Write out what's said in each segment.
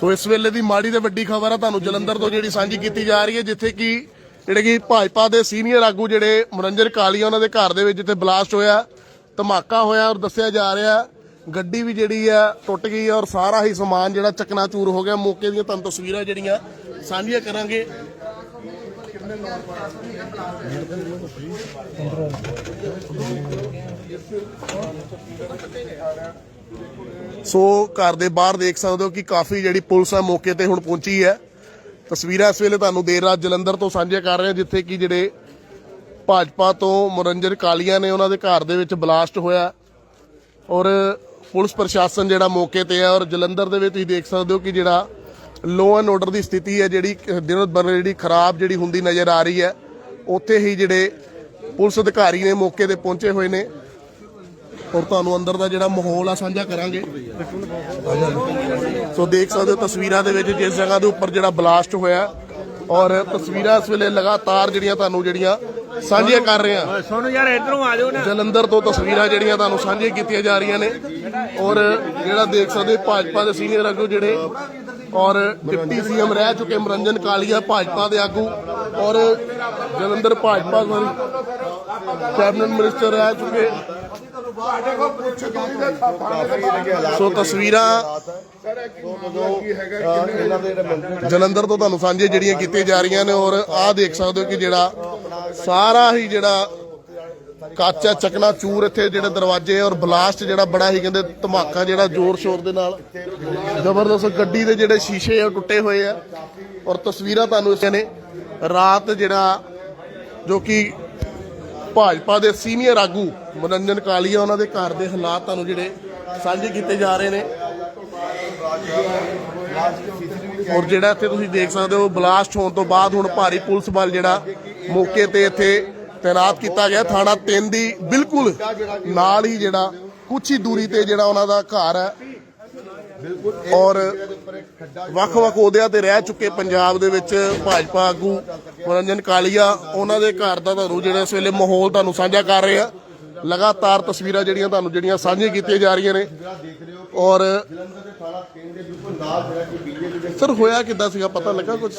ਸੋ ਇਸ ਵੇਲੇ ਦੀ ਮਾੜੀ ਤੇ ਵੱਡੀ ਖਬਰ ਆ, ਤੁਹਾਨੂੰ ਜਲੰਧਰ ਤੋਂ ਜਿਹੜੀ ਸਾਂਝੀ ਕੀਤੀ ਜਾ ਰਹੀ ਹੈ, ਜਿੱਥੇ ਕਿ ਜਿਹੜੇ ਕਿ ਭਾਜਪਾ ਦੇ ਸੀਨੀਅਰ ਆਗੂ ਜਿਹੜੇ ਮਨੰਜਰ ਕਾਲੀਆ ਉਹਨਾਂ ਦੇ ਘਰ ਦੇ ਵਿੱਚ ਜਿੱਥੇ ਬਲਾਸਟ ਹੋਇਆ, ਧਮਾਕਾ ਹੋਇਆ ਔਰ ਦੱਸਿਆ ਜਾ ਰਿਹਾ, ਗੱਡੀ ਵੀ ਜਿਹੜੀ ਆ ਟੁੱਟ ਗਈ ਔਰ ਸਾਰਾ ਹੀ ਸਮਾਨ ਜਿਹੜਾ ਚਕਨਾਚੂਰ ਹੋ ਗਿਆ। ਮੌਕੇ ਦੀਆਂ ਤੁਹਾਨੂੰ ਤਸਵੀਰਾਂ ਜਿਹੜੀਆਂ ਸਾਂਝੀਆਂ ਕਰਾਂਗੇ। ਸੋ ਘਰ ਦੇ ਬਾਹਰ ਦੇਖ ਸਕਦੇ ਹੋ ਕਿ ਕਾਫੀ ਜਿਹੜੀ ਪੁਲਿਸ ਆ ਮੌਕੇ ਤੇ ਹੁਣ ਪਹੁੰਚੀ ਹੈ। ਤਸਵੀਰਾਂ ਇਸ ਵੇਲੇ ਤੁਹਾਨੂੰ ਦੇਰ ਰਾਤ ਜਲੰਧਰ ਤੋਂ ਸਾਂਝੇ ਕਰ ਰਹੇ ਹਾਂ, ਜਿੱਥੇ ਕਿ ਜਿਹੜੇ ਭਾਜਪਾ ਤੋਂ ਮਨੋਰੰਜਨ ਕਾਲੀਆ ਨੇ ਉਹਨਾਂ ਦੇ ਘਰ ਦੇ ਵਿੱਚ ਬਲਾਸਟ ਹੋਇਆ। ਔਰ ਪੁਲਿਸ ਪ੍ਰਸ਼ਾਸਨ ਜਿਹੜਾ ਮੌਕੇ ਤੇ ਹੈ ਔਰ ਜਲੰਧਰ ਦੇ ਵਿੱਚ ਤੁਸੀਂ ਦੇਖ ਸਕਦੇ ਹੋ ਕਿ ਜਿਹੜਾ ਲੋ ਐਂਡ ਆਰਡਰ ਦੀ ਸਥਿਤੀ ਹੈ, ਜਿਹੜੀ ਦਿਨੋਂ ਦਿਨ ਜਿਹੜੀ ਖਰਾਬ ਜਿਹੜੀ ਹੁੰਦੀ ਨਜ਼ਰ ਆ ਰਹੀ ਹੈ। ਉੱਥੇ ਹੀ ਜਿਹੜੇ ਪੁਲਿਸ ਅਧਿਕਾਰੀ ਨੇ ਮੌਕੇ ਤੇ ਪਹੁੰਚੇ ਹੋਏ ਨੇ। ਔਰ ਤੁਹਾਨੂੰ ਅੰਦਰ ਦਾ ਜਿਹੜਾ ਮਾਹੌਲ ਆ ਸਾਂਝਾ ਕਰਾਂਗੇ। ਸੋ ਦੇਖ ਸਕਦੇ ਹੋ ਤਸਵੀਰਾਂ ਦੇ ਵਿੱਚ ਜਿਸ ਜਗ੍ਹਾ ਦੇ ਉੱਪਰ ਜਿਹੜਾ ਬਲਾਸਟ ਹੋਇਆ ਔਰ ਤਸਵੀਰਾਂ ਇਸ ਵੇਲੇ ਲਗਾਤਾਰ ਜਿਹੜੀਆਂ ਤੁਹਾਨੂੰ ਜਿਹੜੀਆਂ ਸਾਂਝੀਆਂ ਕਰ ਰਹੇ ਹਾਂ। ਸੋਨੂੰ ਯਾਰ ਇਧਰੋਂ ਆ ਜਾਓ ਨਾ। ਜਲੰਧਰ ਤੋਂ ਤਸਵੀਰਾਂ ਜਿਹੜੀਆਂ ਤੁਹਾਨੂੰ ਸਾਂਝੀਆਂ ਕੀਤੀਆਂ ਜਾ ਰਹੀਆਂ ਨੇ ਔਰ ਜਿਹੜਾ ਦੇਖ ਸਕਦੇ ਭਾਜਪਾ ਦੇ ਸੀਨੀਅਰ ਆਗੂ ਜਿਹੜੇ ਔਰ ਡਿਪਟੀ ਸੀਐਮ ਰਹਿ ਚੁੱਕੇ ਮਨਰੰਜਨ ਕਾਲੀਆ ਭਾਜਪਾ ਦੇ ਆਗੂ ਔਰ ਜਲੰਧਰ ਭਾਜਪਾ ਦੇ ਕੈਬਨਿਟ ਮਿਨਿਸਟਰ ਰਹਿ ਚੁੱਕੇ ਸੋ ਤਸਵੀਰਾਂ ਜਲੰਧਰ ਤੋਂ ਤੁਹਾਨੂੰ ਸਾਂਝੇ ਜਿਹੜੀਆਂ ਕੀਤੀਆਂ ਜਾ ਰਹੀਆਂ ਨੇ ਔਰ ਆਹ ਦੇਖ ਸਕਦੇ ਹੋ ਕਿ ਜਿਹੜਾ ਸਾਰਾ ਹੀ ਜਿਹੜਾ ਕਾਚਾ ਚਕਨਾ ਚੂਰ ਇੱਥੇ ਜਿਹੜੇ ਦਰਵਾਜ਼ੇ ਔਰ ਬਲਾਸਟ ਜਿਹੜਾ ਬੜਾ ਹੀ ਕਹਿੰਦੇ ਧਮਾਕਾ ਜਿਹੜਾ ਜ਼ੋਰ ਸ਼ੋਰ ਦੇ ਨਾਲ। ਜ਼ਬਰਦਸਤ ਗੱਡੀ ਦੇ ਜਿਹੜੇ ਸ਼ੀਸ਼ੇ ਆ ਉਹ ਟੁੱਟੇ ਹੋਏ ਆ। ਔਰ ਤਸਵੀਰਾਂ ਤੁਹਾਨੂੰ ਇਸ ਨੇ। ਰਾਤ ਜਿਹੜਾ ਜੋ ਕਿ ਭਾਜਪਾ ਦੇ ਸੀਨੀਅਰ ਆਗੂ ਮਨੰਜਨ ਕਾਲੀਆ, ਉਹਨਾਂ ਦੇ ਘਰ ਦੇ ਹਾਲਾਤ ਤੁਹਾਨੂੰ ਜਿਹੜੇ ਸਾਂਝੇ ਕੀਤੇ ਜਾ ਰਹੇ ਨੇ। ਔਰ ਜਿਹੜਾ ਇੱਥੇ ਤੁਸੀਂ ਦੇਖ ਸਕਦੇ ਹੋ, ਬਲਾਸਟ ਹੋਣ ਤੋਂ ਬਾਅਦ ਹੁਣ ਭਾਰੀ ਪੁਲਿਸ ਬਲ ਜਿਹੜਾ ਮੌਕੇ ਤੇ ਇੱਥੇ ਤਾਇਨਾਤ ਕੀਤਾ ਗਿਆ। ਥਾਣਾ 3 ਦੀ ਬਿਲਕੁਲ ਨਾਲ ਹੀ ਜਿਹੜਾ ਕੁਛ ਹੀ ਦੂਰੀ ਤੇ ਜਿਹੜਾ ਉਹਨਾਂ ਦਾ ਘਰ ਹੈ ਔਰ ਵੱਖ-ਵੱਖ ਅਹੁਦਿਆਂ ਤੇ ਰਹਿ ਚੁੱਕੇ ਪੰਜਾਬ ਦੇ ਵਿੱਚ ਭਾਜਪਾ ਆਗੂ, ਮਨੋਰੰਜਨ ਕਾਲੀਆ, ਉਹਨਾਂ ਦੇ ਘਰ ਦਾ ਤੁਹਾਨੂੰ ਜਿਹੜਾ ਇਸ ਵੇਲੇ ਮਾਹੌਲ ਤੁਹਾਨੂੰ ਸਾਂਝਾ ਕਰ ਰਹੇ ਆ। ਲਗਾਤਾਰ ਤਸਵੀਰਾਂ ਜਿਹੜੀਆਂ ਤੁਹਾਨੂੰ ਜਿਹੜੀਆਂ ਸਾਂਝੀਆਂ ਕੀਤੀਆਂ ਜਾ ਰਹੀਆਂ ਨੇ। ਔਰ ਸਰ, ਹੋਇਆ ਕਿੱਦਾਂ ਸੀਗਾ? ਪਤਾ ਲੱਗਾ ਕੁਝ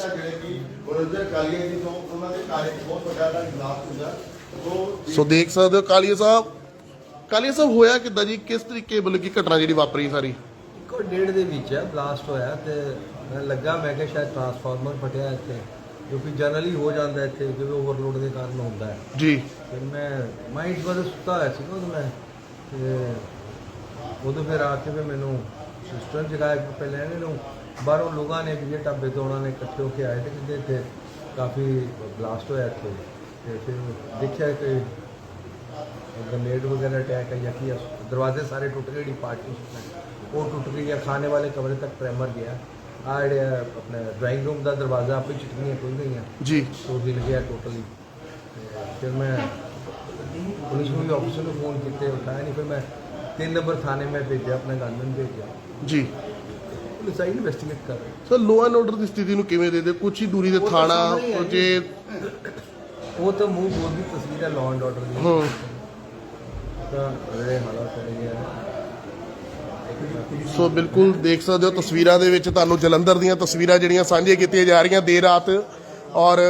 ਸੋ ਦੇਖ ਸਕਦੇ ਹੋ ਕਾਲੀਆ ਸਾਹਿਬ। ਕਾਲੀਆ ਸਾਹਿਬ, ਹੋਇਆ ਕਿੱਦਾਂ ਜੀ? ਕਿਸ ਤਰੀਕੇ ਮਤਲਬ ਕਿ ਘਟਨਾ ਜਿਹੜੀ ਵਾਪਰੀ ਸਾਰੀ? ਇੱਕੋ ਡੇਢ ਦੇ ਵਿੱਚ ਹੈ ਬਲਾਸਟ ਹੋਇਆ ਤੇ ਮੈਂ ਲੱਗਾ ਮੈਂ ਕਿਹਾ ਸ਼ਾਇਦ ਟਰਾਂਸਫਾਰਮਰ ਫਟਿਆ ਇੱਥੇ ਜੋ ਕਿ ਜਨਰਲੀ ਹੋ ਜਾਂਦਾ ਇੱਥੇ ਜਦੋਂ ਓਵਰਲੋਡ ਦੇ ਕਾਰਨ ਹੁੰਦਾ ਹੈ। ਜੀ। ਫਿਰ ਮੈਂ ਮਾਈਂਡ ਬਦ ਸੁੱਤਾ ਹੋਇਆ ਸੀ ਉਦੋਂ ਮੈਂ ਤੇ ਉਦੋਂ ਫਿਰ ਆ ਕੇ ਫਿਰ ਮੈਨੂੰ ਸਿਸਟਰ ਜਗਾਇਆ ਕਿ ਪਹਿਲਾਂ ਇਹਨਾਂ ਨੂੰ ਬਾਹਰੋਂ ਲੋਕਾਂ ਨੇ ਵੀ ਢਾਬੇ ਤੋਂ ਉਹਨਾਂ ਨੇ ਇਕੱਠੇ ਹੋ ਕੇ ਆਏ ਤੇ ਕਹਿੰਦੇ ਇੱਥੇ ਕਾਫੀ ਬਲਾਸਟ ਹੋਇਆ ਇੱਥੇ। ਤੇ ਫਿਰ ਦੇਖਿਆ ਕਿ ਗ੍ਰਨੇਡ ਵਗੈरह ਅਟੈਕ ਹੈ ਜਾਂ ਕੀ। ਦਰਵਾਜ਼ੇ ਸਾਰੇ ਟੁੱਟ ਗਏ ਜਿਹੜੀ ਪਾਰਟੀਸ਼ਨ ਹੈ ਉਹ ਟੁੱਟ ਗਈ ਹੈ ਖਾਣੇ ਵਾਲੇ ਕਮਰੇ ਤੱਕ ਟ੍ਰੈਮਰ ਗਿਆ। ਆ ਜਿਹੜੇ ਆਪਣਾ ਡਰਾਇੰਗ ਰੂਮ ਦਾ ਦਰਵਾਜ਼ਾ ਆਪੇ ਚਿਟਕੀਆਂ ਖੁੱਲ ਗਈਆਂ। ਜੀ। ਸੋ ਹਿਲ ਗਿਆ ਟੋਟਲੀ ਫਿਰ ਮੈਂ ਪੁਲਿਸ ਨੂੰ ਵੀ ਆਫਿਸਰ ਨੂੰ ਫੋਨ ਕੀਤੇ ਉਠਾਇਆ ਨਹੀਂ ਫਿਰ ਮੈਂ ਤਿੰਨ ਨੰਬਰ ਥਾਣੇ ਮੈਂ ਭੇਜਿਆ ਆਪਣਾ ਗਨਮੈਨ ਭੇਜਿਆ। ਜੀ। ਪੁਲਿਸ ਆਈ ਇਨਵੈਸਟੀਗੇਟ ਕਰ ਰਹੀ। ਸਰ ਲੋ ਐਂਡ ਆਰਡਰ ਦੀ ਸਥਿਤੀ ਨੂੰ ਕਿਵੇਂ ਦੇ ਦੇ ਕੁਛ ਹੀ ਦੂਰੀ ਉਹ ਤਾਂ ਥਾਣਾ ਸਾਹਮਣੇ ਹੀ ਹੈ ਜੇ ਉਹ ਤਾਂ ਮੂੰਹ ਬੋਲ ਦੀ ਤਸਵੀਰ ਹੈ ਲਾਅ ਐਂਡ ਆਰਡਰ ਦੀ। ਹੂੰ। ਤਾਂ ਜਿਹੜੇ ਹਾਲਾਤ ਹੋ ਰਹੇ ਆ। ਸੋ ਬਿਲਕੁਲ ਦੇਖ ਸਕਦੇ ਹੋ ਤਸਵੀਰਾਂ ਦੇ ਵਿੱਚ ਤੁਹਾਨੂੰ ਜਲੰਧਰ ਦੀਆਂ ਤਸਵੀਰਾਂ ਜਿਹੜੀਆਂ ਸਾਂਝੀਆਂ ਕੀਤੀਆਂ ਜਾ ਰਹੀਆਂ ਦੇਰ ਰਾਤ। ਔਰ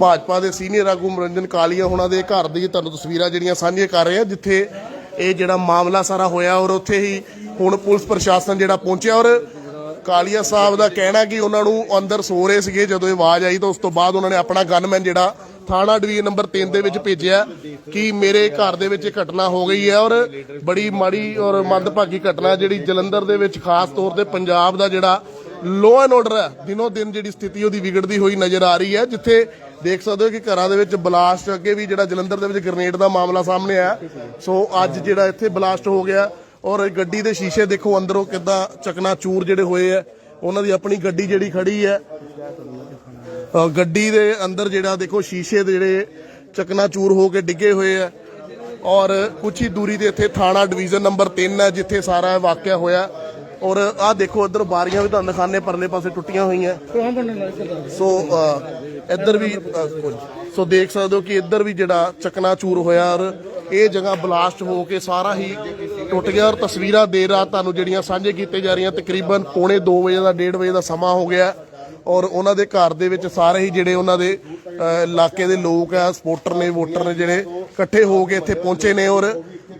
ਭਾਜਪਾ ਦੇ ਸੀਨੀਅਰ ਆਗੂ ਮਨੋਰੰਜਨ ਕਾਲੀਆ ਉਹਨਾਂ ਦੇ ਘਰ ਦੀ ਤੁਹਾਨੂੰ ਤਸਵੀਰਾਂ ਜਿਹੜੀਆਂ ਸਾਂਝੀਆਂ ਕਰ ਰਹੇ ਆ, ਜਿੱਥੇ ਇਹ ਜਿਹੜਾ ਮਾਮਲਾ ਸਾਰਾ ਹੋਇਆ ਔਰ ਉੱਥੇ ਹੀ ਹੁਣ ਪੁਲਿਸ ਪ੍ਰਸ਼ਾਸਨ ਜਿਹੜਾ ਪਹੁੰਚਿਆ ਔਰ ਕਾਲੀਆ ਸਾਹਿਬ ਦਾ ਕਹਿਣਾ ਕਿ ਉਹਨਾਂ ਨੂੰ ਅੰਦਰ ਸੋ ਰਹੇ ਸੀਗੇ, ਜਦੋਂ ਇਹ ਆਵਾਜ਼ ਆਈ ਤਾਂ ਉਸ ਤੋਂ ਬਾਅਦ ਉਹਨਾਂ ਨੇ ਆਪਣਾ ਗਨਮੈਨ ਜਿਹੜਾ ਥਾਣਾ ਡਿਵੀਜ਼ਨ ਨੰਬਰ 3 ਦੇ ਵਿੱਚ ਭੇਜਿਆ ਕਿ ਮੇਰੇ ਘਰ ਦੇ ਵਿੱਚ ਘਟਨਾ ਹੋ ਗਈ ਹੈ ਔਰ ਬੜੀ ਮਾੜੀ ਔਰ ਮੰਦਭਾਗੀ ਘਟਨਾ ਜਿਹੜੀ ਜਲੰਧਰ ਦੇ ਵਿੱਚ ਖਾਸ ਤੌਰ ਤੇ ਪੰਜਾਬ ਦਾ ਜਿਹੜਾ ਲੋ ਐਂਡ ਆਰਡਰ ਹੈ, ਦਿਨੋ ਦਿਨ ਜਿਹੜੀ ਸਥਿਤੀ ਉਹਦੀ ਵਿਗੜਦੀ ਹੋਈ ਨਜ਼ਰ ਆ ਰਹੀ ਹੈ, ਜਿੱਥੇ ਦੇਖ ਸਕਦੇ ਹੋ ਕਿ ਘਰਾਂ ਦੇ ਵਿੱਚ ਬਲਾਸਟ ਅੱਗੇ ਵੀ ਜਿਹੜਾ ਜਲੰਧਰ ਦੇ ਵਿੱਚ ਗ੍ਰਨੇਡ ਦਾ ਮਾਮਲਾ ਸਾਹਮਣੇ ਆਇਆ। ਸੋ ਅੱਜ ਜਿਹੜਾ ਇੱਥੇ ਬਲਾਸਟ ਹੋ ਗਿਆ ਔਰ ਗੱਡੀ ਦੇ ਸ਼ੀਸ਼ੇ ਦੇਖੋ ਅੰਦਰੋਂ ਕਿੱਦਾਂ ਚਕਨਾ ਚੂਰ ਜਿਹੜੇ ਹੋਏ ਆ। ਉਹਨਾਂ ਦੀ ਆਪਣੀ ਗੱਡੀ ਜਿਹੜੀ ਖੜੀ ਹੈ ਗੱਡੀ ਦੇ ਅੰਦਰ ਜਿਹੜਾ ਦੇਖੋ ਸ਼ੀਸ਼ੇ ਦੇ ਜਿਹੜੇ ਚਕਨਾਚੂਰ ਹੋ ਕੇ ਡਿੱਗੇ ਹੋਏ ਆ। ਔਰ ਕੁਛ ਹੀ ਦੂਰੀ ਤੇ ਇੱਥੇ ਥਾਣਾ ਡਿਵੀਜ਼ਨ ਨੰਬਰ 3 ਹੈ ਜਿੱਥੇ ਸਾਰਾ ਵਾਕਿਆ ਹੋਇਆ। ਔਰ ਆਹ ਦੇਖੋ ਇੱਧਰ ਬਾਰੀਆਂ ਵੀ ਤੁਹਾਨੂੰ ਦਿਖਾਣੇ ਪਰਲੇ ਪਾਸੇ ਟੁੱਟੀਆਂ ਹੋਈਆਂ। ਸੋ ਅ, ਇੱਧਰ ਵੀ ਕੁਝ ਸੋ ਦੇਖ ਸਕਦੇ ਹੋ ਕਿ ਇੱਧਰ ਵੀ ਜਿਹੜਾ ਚਕਨਾਚੂਰ ਹੋਇਆ ਔਰ ਇਹ ਜਗ੍ਹਾ ਬਲਾਸਟ ਹੋ ਕੇ ਸਾਰਾ ਹੀ ਟੁੱਟ ਗਿਆ ਔਰ ਤਸਵੀਰਾਂ ਦੇਰ ਰਾਤ ਤੁਹਾਨੂੰ ਜਿਹੜੀਆਂ ਸਾਂਝੇ ਕੀਤੇ ਜਾ ਰਹੀਆਂ, ਤਕਰੀਬਨ ਪੌਣੇ 2 ਵਜੇ ਦਾ 1:30 ਵਜੇ ਦਾ ਸਮਾਂ ਹੋ ਗਿਆ। ਔਰ ਉਹਨਾਂ ਦੇ ਘਰ ਦੇ ਵਿੱਚ ਸਾਰੇ ਹੀ ਜਿਹੜੇ ਉਹਨਾਂ ਦੇ ਇਲਾਕੇ ਦੇ ਲੋਕ ਆ, ਸਪੋਰਟਰ ਨੇ, ਵੋਟਰ ਨੇ ਜਿਹੜੇ ਇਕੱਠੇ ਹੋ ਕੇ ਇੱਥੇ ਪਹੁੰਚੇ ਨੇ ਔਰ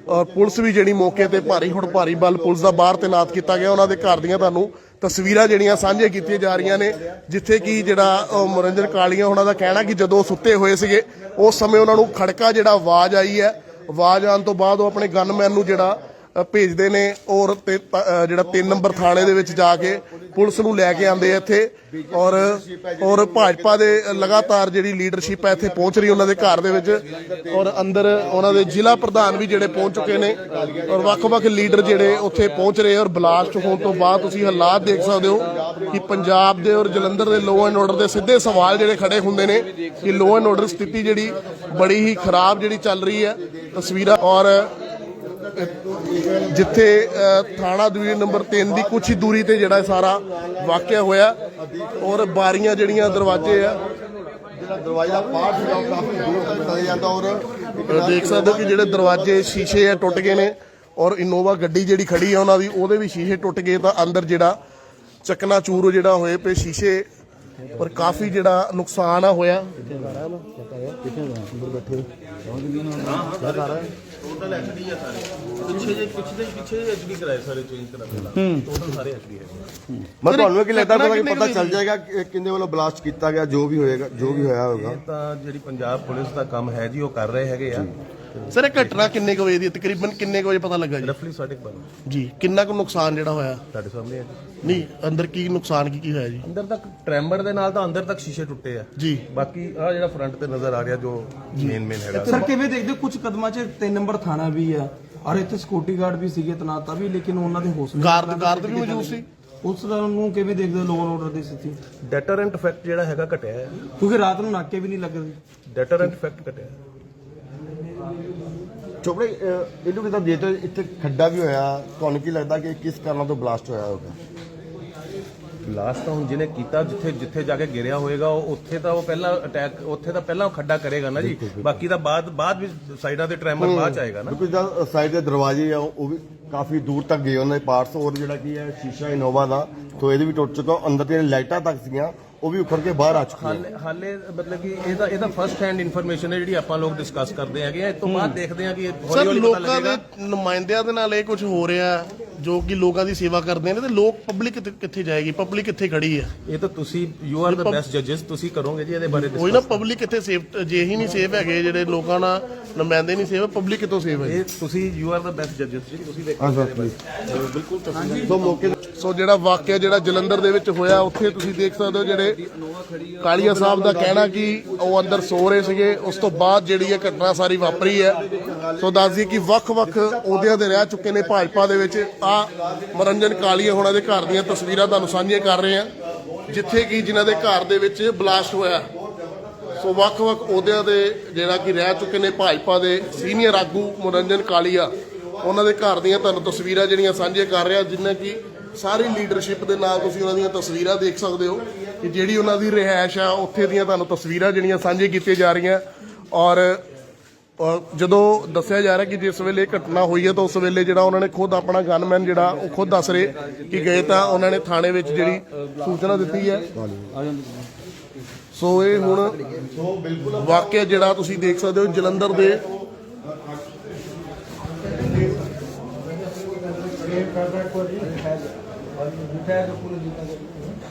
ਔਰ ਪੁਲਿਸ ਵੀ ਜਿਹੜੀ ਮੌਕੇ ਤੇ ਭਾਰੀ ਹੁਣ ਭਾਰੀ ਬਲ ਪੁਲਿਸ ਦਾ ਬਾਹਰ ਤੈਨਾਤ ਕੀਤਾ ਗਿਆ। ਉਹਨਾਂ ਦੇ ਘਰ ਦੀਆਂ ਤੁਹਾਨੂੰ ਤਸਵੀਰਾਂ ਜਿਹੜੀਆਂ ਸਾਂਝੀਆਂ ਕੀਤੀਆਂ ਜਾ ਰਹੀਆਂ ਨੇ, ਜਿੱਥੇ ਕਿ ਜਿਹੜਾ ਮਨੋਰੰਜਨ ਕਾਲੀਆਂ ਉਹਨਾਂ ਦਾ ਕਹਿਣਾ ਕਿ ਜਦੋਂ ਉਹ ਸੁੱਤੇ ਹੋਏ ਸੀਗੇ, ਉਸ ਸਮੇਂ ਉਹਨਾਂ ਨੂੰ ਖੜਕਾ ਜਿਹੜਾ ਆਵਾਜ਼ ਆਈ ਹੈ, ਆਵਾਜ਼ ਆਉਣ ਤੋਂ ਬਾਅਦ ਉਹ ਆਪਣੇ ਗਨਮੈਨ ਨੂੰ ਜਿਹੜਾ ਭੇਜਦੇ ਨੇ ਔਰ ਤੇ ਤ- ਅ, ਜਿਹੜਾ 3 ਨੰਬਰ ਥਾਣੇ ਦੇ ਵਿੱਚ ਜਾ ਕੇ ਪੁਲਿਸ ਨੂੰ ਲੈ ਕੇ ਆਉਂਦੇ ਆ ਇੱਥੇ। ਔਰ ਔਰ ਭਾਜਪਾ ਦੇ ਲਗਾਤਾਰ ਜਿਹੜੀ ਲੀਡਰਸ਼ਿਪ ਹੈ ਇੱਥੇ ਪਹੁੰਚ ਰਹੀ ਉਹਨਾਂ ਦੇ ਘਰ ਦੇ ਵਿੱਚ। ਔਰ ਅੰਦਰ ਉਹਨਾਂ ਦੇ ਜ਼ਿਲ੍ਹਾ ਪ੍ਰਧਾਨ ਵੀ ਜਿਹੜੇ ਪਹੁੰਚ ਚੁੱਕੇ ਨੇ। ਔਰ ਵੱਖ-ਵੱਖ ਲੀਡਰ ਜਿਹੜੇ ਉੱਥੇ ਪਹੁੰਚ ਰਹੇ ਔਰ ਬਲਾਸਟ ਹੋਣ ਤੋਂ ਬਾਅਦ ਤੁਸੀਂ ਹਾਲਾਤ ਦੇਖ ਸਕਦੇ ਹੋ ਕਿ ਪੰਜਾਬ ਦੇ ਔਰ ਜਲੰਧਰ ਦੇ ਲੋਅ ਐਂਡ ਆਰਡਰ ਦੇ ਸਿੱਧੇ ਸਵਾਲ ਜਿਹੜੇ ਖੜੇ ਹੁੰਦੇ ਨੇ ਕਿ ਲੋਅ ਐਂਡ ਆਰਡਰ ਸਥਿਤੀ ਜਿਹੜੀ ਬੜੀ ਹੀ ਖਰਾਬ ਜਿਹੜੀ ਚੱਲ ਰਹੀ ਹੈ ਤਸਵੀਰਾਂ। ਔਰ ਜਿੱਥੇ ਥਾਣਾ ਦਵੀਰ ਨੰਬਰ 3 ਦੀ ਕੁਛ ਹੀ ਦੂਰੀ ਤੇ ਜਿਹੜਾ ਸਾਰਾ ਵਾਕਿਆ ਹੋਇਆ ਔਰ ਬਾਰੀਆਂ ਜਿਹੜੀਆਂ ਦਰਵਾਜ਼ੇ ਆ। ਜਿਹੜਾ ਦਰਵਾਜ਼ੇ ਦਾ ਪਾਰਟ ਉਹ ਕਾਫੀ ਦੂਰ ਤੱਕ ਚਲੇ ਜਾਂਦਾ ਔਰ ਦੇਖ ਸਕਦੇ ਹੋ ਕਿ ਜਿਹੜੇ ਦਰਵਾਜ਼ੇ ਸ਼ੀਸ਼ੇ ਆ ਟੁੱਟ ਗਏ ਨੇ ਔਰ ਇਨੋਵਾ ਗੱਡੀ ਜਿਹੜੀ ਖੜੀ ਆ ਉਹਨਾਂ ਦੀ ਉਹਦੇ ਵੀ ਸ਼ੀਸ਼ੇ ਟੁੱਟ ਗਏ ਤਾਂ ਅੰਦਰ ਜਿਹੜਾ ਚੱਕਨਾ ਚੂਰ ਜਿਹੜਾ ਹੋਏ ਪਏ ਸ਼ੀਸ਼ੇ ਪਰ ਕਾਫੀ ਜਿਹੜਾ ਨੁਕਸਾਨ ਆ ਹੋਇਆ। ਪਿੱਛੇ ਜੇ ਪਿਛਲੇ ਪਿੱਛੇ ਐਚਡੀ ਕਰਾਏ ਸਾਰੇ ਚੇਂਜ ਕਰਾਏ ਟੋਟਲ ਸਾਰੇ ਐਚਡੀ ਹੈ ਮੈਂ ਤੁਹਾਨੂੰ ਕੀ ਲੱਗਦਾ ਪਤਾ ਚੱਲ ਜਾਏਗਾ ਕਿ ਕਿੰਨੇ ਵੱਲੋਂ ਬਲਾਸਟ ਕੀਤਾ ਗਿਆ ਜੋ ਵੀ ਹੋਏਗਾ ਜੋ ਵੀ ਹੋਇਆ ਹੋਵੇਗਾ ਇਹ ਤਾਂ ਜਿਹੜੀ ਪੰਜਾਬ ਪੁਲਿਸ ਦਾ ਕੰਮ ਹੈ ਜੀ ਉਹ ਕਰ ਰਹੇ ਹੈਗੇ ਆ। ਸਰ ਇਹ ਘਟਨਾ ਕਿੰਨੇ ਕੁ ਵਜੇ ਦੀ ਹੈ? ਤਕਰੀਬਨ ਕਿੰਨੇ ਕੁ ਵਜੇ ਪਤਾ ਲੱਗਾ ਜੀ? ਰਫਲੀ ਸਾਡੇ ਕੋਲ ਜੀ ਕਿੰਨਾ ਕੁ ਨੁਕਸਾਨ ਜਿਹੜਾ ਹੋਇਆ? ਤੁਹਾਡੇ ਸਾਹਮਣੇ ਹੈ ਜੀ। ਨਹੀਂ ਅੰਦਰ ਕੀ ਨੁਕਸਾਨ ਕੀ ਕੀ ਹੋਇਆ ਜੀ? ਅੰਦਰ ਤੱਕ ਟ੍ਰੈਂਬਰ ਦੇ ਨਾਲ ਤਾਂ ਅੰਦਰ ਤੱਕ ਸ਼ੀਸ਼ੇ ਟੁੱਟੇ ਆ। ਜੀ। ਬਾਕੀ ਆ ਜਿਹੜਾ ਫਰੰਟ ਤੇ ਨਜ਼ਰ ਆ ਰਿਹਾ ਜੋ ਮੇਨ ਮੇਨ ਹੈਗਾ। ਸਰ ਕਿਵੇਂ ਦੇਖਦੇ ਹੋ? ਕੁਝ ਕਦਮਾਂ 'ਚ 3 ਨੰਬਰ ਥਾਣਾ ਵੀ ਆ। ਔਰ ਇੱਥੇ ਸਿਕਿਉਰਿਟੀ ਗਾਰਡ ਵੀ ਸੀਗੇ ਤਨਾਤਾ ਵੀ ਲੇਕਿਨ ਉਹਨਾਂ ਦੇ ਹੌਸਲੇ ਗਾਰਦ ਗਾਰਦ ਵੀ ਮੌਜੂਦ ਸੀ? ਉਸ ਦਾ ਨੂੰ ਕਿਵੇਂ ਦੇਖਦੇ ਲੋਨ ਆਰਡਰ ਦੀ ਸਥਿਤੀ? ਡੈਟਰੈਂਟ ਇਫੈਕਟ ਜਿਹੜਾ ਹੈਗਾ ਘਟਿਆ ਹੈ। ਕਿਉਂਕਿ ਰਾਤ ਨੂੰ ਨਾਕੇ ਵੀ ਨਹੀਂ ਲੱਗਦੇ। ਡੈਟਰੈਂਟ ਇਫੈਕਟ ਘਟਿਆ ਹੈ। ਚੋਪੜੇ ਇਹਨੂੰ ਕਿਦਾਂ ਦੇਤੇ ਇੱਥੇ ਖੱਡਾ ਵੀ ਹੋਇਆ ਤੁਹਾਨੂੰ ਕੀ ਲੱਗਦਾ ਕਿ ਕਿਸ ਕਾਰਨ ਤੋਂ ਬਲਾਸਟ ਹੋਇਆ ਹੋਵੇਗਾ ਲਾਸਟ ਤਾਂ ਹੁਣ ਜਿਹਨੇ ਕੀਤਾ ਜਿੱਥੇ ਜਿੱਥੇ ਜਾ ਕੇ ਗਿਰਿਆ ਹੋਏਗਾ ਉਹ ਉੱਥੇ ਤਾਂ ਉਹ ਪਹਿਲਾਂ ਅਟੈਕ ਉੱਥੇ ਤਾਂ ਪਹਿਲਾਂ ਖੱਡਾ ਕਰੇਗਾ ਨਾ ਜੀ। ਬਾਕੀ ਤਾਂ ਬਾਅਦ ਬਾਅਦ ਵਿੱਚ ਸਾਈਡਾਂ ਤੇ ਟ੍ਰੈਂਬਰ ਬਾਅਦ ਚ ਆਏਗਾ ਨਾ। ਬਿਲਕੁਲ ਜਦ ਸਾਈਡ ਦੇ ਦਰਵਾਜ਼ੇ ਆ ਉਹ ਵੀ ਕਾਫੀ ਦੂਰ ਤੱਕ ਗਏ ਉਹਨਾਂ ਦੇ ਪਾਰਟਸ ਔਰ ਜਿਹੜਾ ਕੀ ਹੈ ਸ਼ੀਸ਼ਾ ਇਨੋਵਾ ਦਾ ਤੋਂ ਇਹਦੇ ਵੀ ਟੁੱਟ ਚੁੱਕਾ ਅੰਦਰ ਦੀਆਂ ਲਾਈਟਾਂ ਤੱਕ ਸੀਗੀਆਂ। ਉਹ ਵੀ ਉੱਖੜ ਕੇ ਬਾਹਰ ਆ ਚੁੱਕੀਆਂ। ਹਾਲੇ ਹਾਲੇ ਮਤਲਬ ਕਿ ਇਹਦਾ ਇਹਦਾ ਫਰਸਟ ਹੈਂਡ ਇਨਫੋਰਮੇਸ਼ਨ ਹੈ ਜਿਹੜੀ ਆਪਾਂ ਲੋਕ ਡਿਸਕਸ ਕਰਦੇ ਹੈਗੇ ਆ। ਇਸ ਤੋਂ ਬਾਅਦ ਦੇਖਦੇ ਹਾਂ ਕਿ ਇਹ ਸਰ ਹੌਲੀ ਹੌਲੀ ਪਤਾ ਲੋਕਾਂ ਦੇ ਲੱਗੇਗਾ। ਨੁਮਾਇੰਦਿਆਂ ਦੇ ਨਾਲ ਇਹ ਕੁਝ ਹੋ ਰਿਹਾ। ਜੋ ਕਿ ਲੋਕਾਂ ਦੀ ਸੇਵਾ ਕਰਦੇ ਨੇ ਤੇ ਲੋਕ ਪਬਲਿਕ ਕਿੱਥੇ ਜਾਏਗੀ? ਪਬਲਿਕ ਕਿੱਥੇ ਖੜੀ ਹੈ? ਇਹ ਤਾਂ ਤੁਸੀਂ ਯੂ ਆਰ ਦਾ ਬੈਸਟ ਜੱਜਸ ਤੁਸੀਂ ਕਰੋਗੇ ਜੀ ਇਹਦੇ ਬਾਰੇ ਕੋਈ ਨਾ ਪਬਲਿਕ ਕਿੱਥੇ ਸੇਫ ਜੇ ਹੀ ਨਹੀਂ ਸੇਫ ਹੈਗੇ ਜਿਹੜੇ ਲੋਕਾਂ ਨਾਲ ਨੁਮਾਇੰਦੇ ਨਹੀਂ ਸੇਫ ਪਬਲਿਕ ਕਿੱਥੋਂ ਸੇਫ ਹੈ ਇਹ ਤੁਸੀਂ ਯੂ ਆਰ ਦਾ ਬੈਸਟ ਜੱਜਸ ਜੀ ਤੁਸੀਂ ਦੇਖੋ ਸੋ ਮੌਕੇ ਸੋ ਜਿਹੜਾ ਵਾਕਿਆ ਜਿਹੜਾ ਜਲੰਧਰ ਦੇ ਵਿੱਚ ਹੋਇਆ ਉੱਥੇ ਤੁਸੀਂ ਦੇਖ ਸਕਦੇ ਹੋ ਜਿਹੜੇ ਕਾਲੀਆ ਸਾਹਿਬ ਦਾ ਕਹਿਣਾ ਕਿ ਉਹ ਅੰਦਰ ਸੋ ਰਹੇ ਸੀਗੇ ਉਸ ਤੋਂ ਬਾਅਦ ਜਿਹੜੀ ਇਹ ਘਟਨਾ ਸਾਰੀ ਵਾਪਰੀ ਹੈ। ਸੋ ਦੱਸ ਦਈਏ ਕਿ ਵੱਖ-ਵੱਖ ਅਹੁਦਿਆਂ ਦੇ ਰਹਿ ਚੁੱਕੇ ਨੇ ਭਾਜਪਾ ਦੇ ਵਿੱਚ। ਆ ਮਨੋਰੰਜਨ ਕਾਲੀਆ ਹੋਣਾ ਦੇ ਘਰ ਦੀਆਂ ਤਸਵੀਰਾਂ ਤੁਹਾਨੂੰ ਸਾਂਝੀਆਂ ਕਰ ਰਹੇ ਹਾਂ, ਜਿੱਥੇ ਕਿ ਜਿਨ੍ਹਾਂ ਦੇ ਘਰ ਦੇ ਵਿੱਚ ਬਲਾਸਟ ਹੋਇਆ ਸੋ ਵੱਖ-ਵੱਖ ਅਹੁਦਿਆਂ ਦੇ ਜਿਹੜਾ ਕਿ ਰਹਿ ਚੁੱਕੇ ਨੇ ਭਾਜਪਾ ਦੇ ਸੀਨੀਅਰ ਆਗੂ ਮਨੋਰੰਜਨ ਕਾਲੀਆ, ਉਹਨਾਂ ਦੇ ਘਰ ਦੀਆਂ ਤੁਹਾਨੂੰ ਤਸਵੀਰਾਂ ਜਿਹੜੀਆਂ ਸਾਂਝੀਆਂ ਕਰ ਰਿਹਾ ਜਿਨ੍ਹਾਂ ਕਿ ਸਾਰੀ ਲੀਡਰਸ਼ਿਪ ਦੇ ਨਾਲ ਤੁਸੀਂ ਉਹਨਾਂ ਦੀਆਂ ਤਸਵੀਰਾਂ ਦੇਖ ਸਕਦੇ ਹੋ ਕਿ ਜਿਹੜੀ ਉਹਨਾਂ ਦੀ ਰਿਹਾਇਸ਼ ਆ, ਉੱਥੇ ਦੀਆਂ ਤੁਹਾਨੂੰ ਤਸਵੀਰਾਂ ਜਿਹੜੀਆਂ ਸਾਂਝੀਆਂ ਕੀਤੀਆਂ ਜਾ ਰਹੀਆਂ। ਔਰ ਜਦੋਂ ਦੱਸਿਆ ਜਾ ਰਿਹਾ ਕਿ ਜਿਸ ਵੇਲੇ ਘਟਨਾ ਹੋਈ ਹੈ ਤਾਂ ਉਸ ਵੇਲੇ ਜਿਹੜਾ ਉਹਨਾਂ ਨੇ ਖੁਦ ਆਪਣਾ ਗਨਮੈਨ ਜਿਹੜਾ ਉਹ ਖੁਦ ਦੱਸ ਰਹੇ ਕਿ ਗਏ ਤਾਂ ਉਹਨਾਂ ਨੇ ਥਾਣੇ ਵਿੱਚ ਜਿਹੜੀ ਸੂਚਨਾ ਦਿੱਤੀ ਹੈ। ਸੋ ਇਹ ਹੁਣ ਵਾਕਿਆ ਜਿਹੜਾ ਤੁਸੀਂ ਦੇਖ ਸਕਦੇ ਹੋ ਜਲੰਧਰ ਦੇ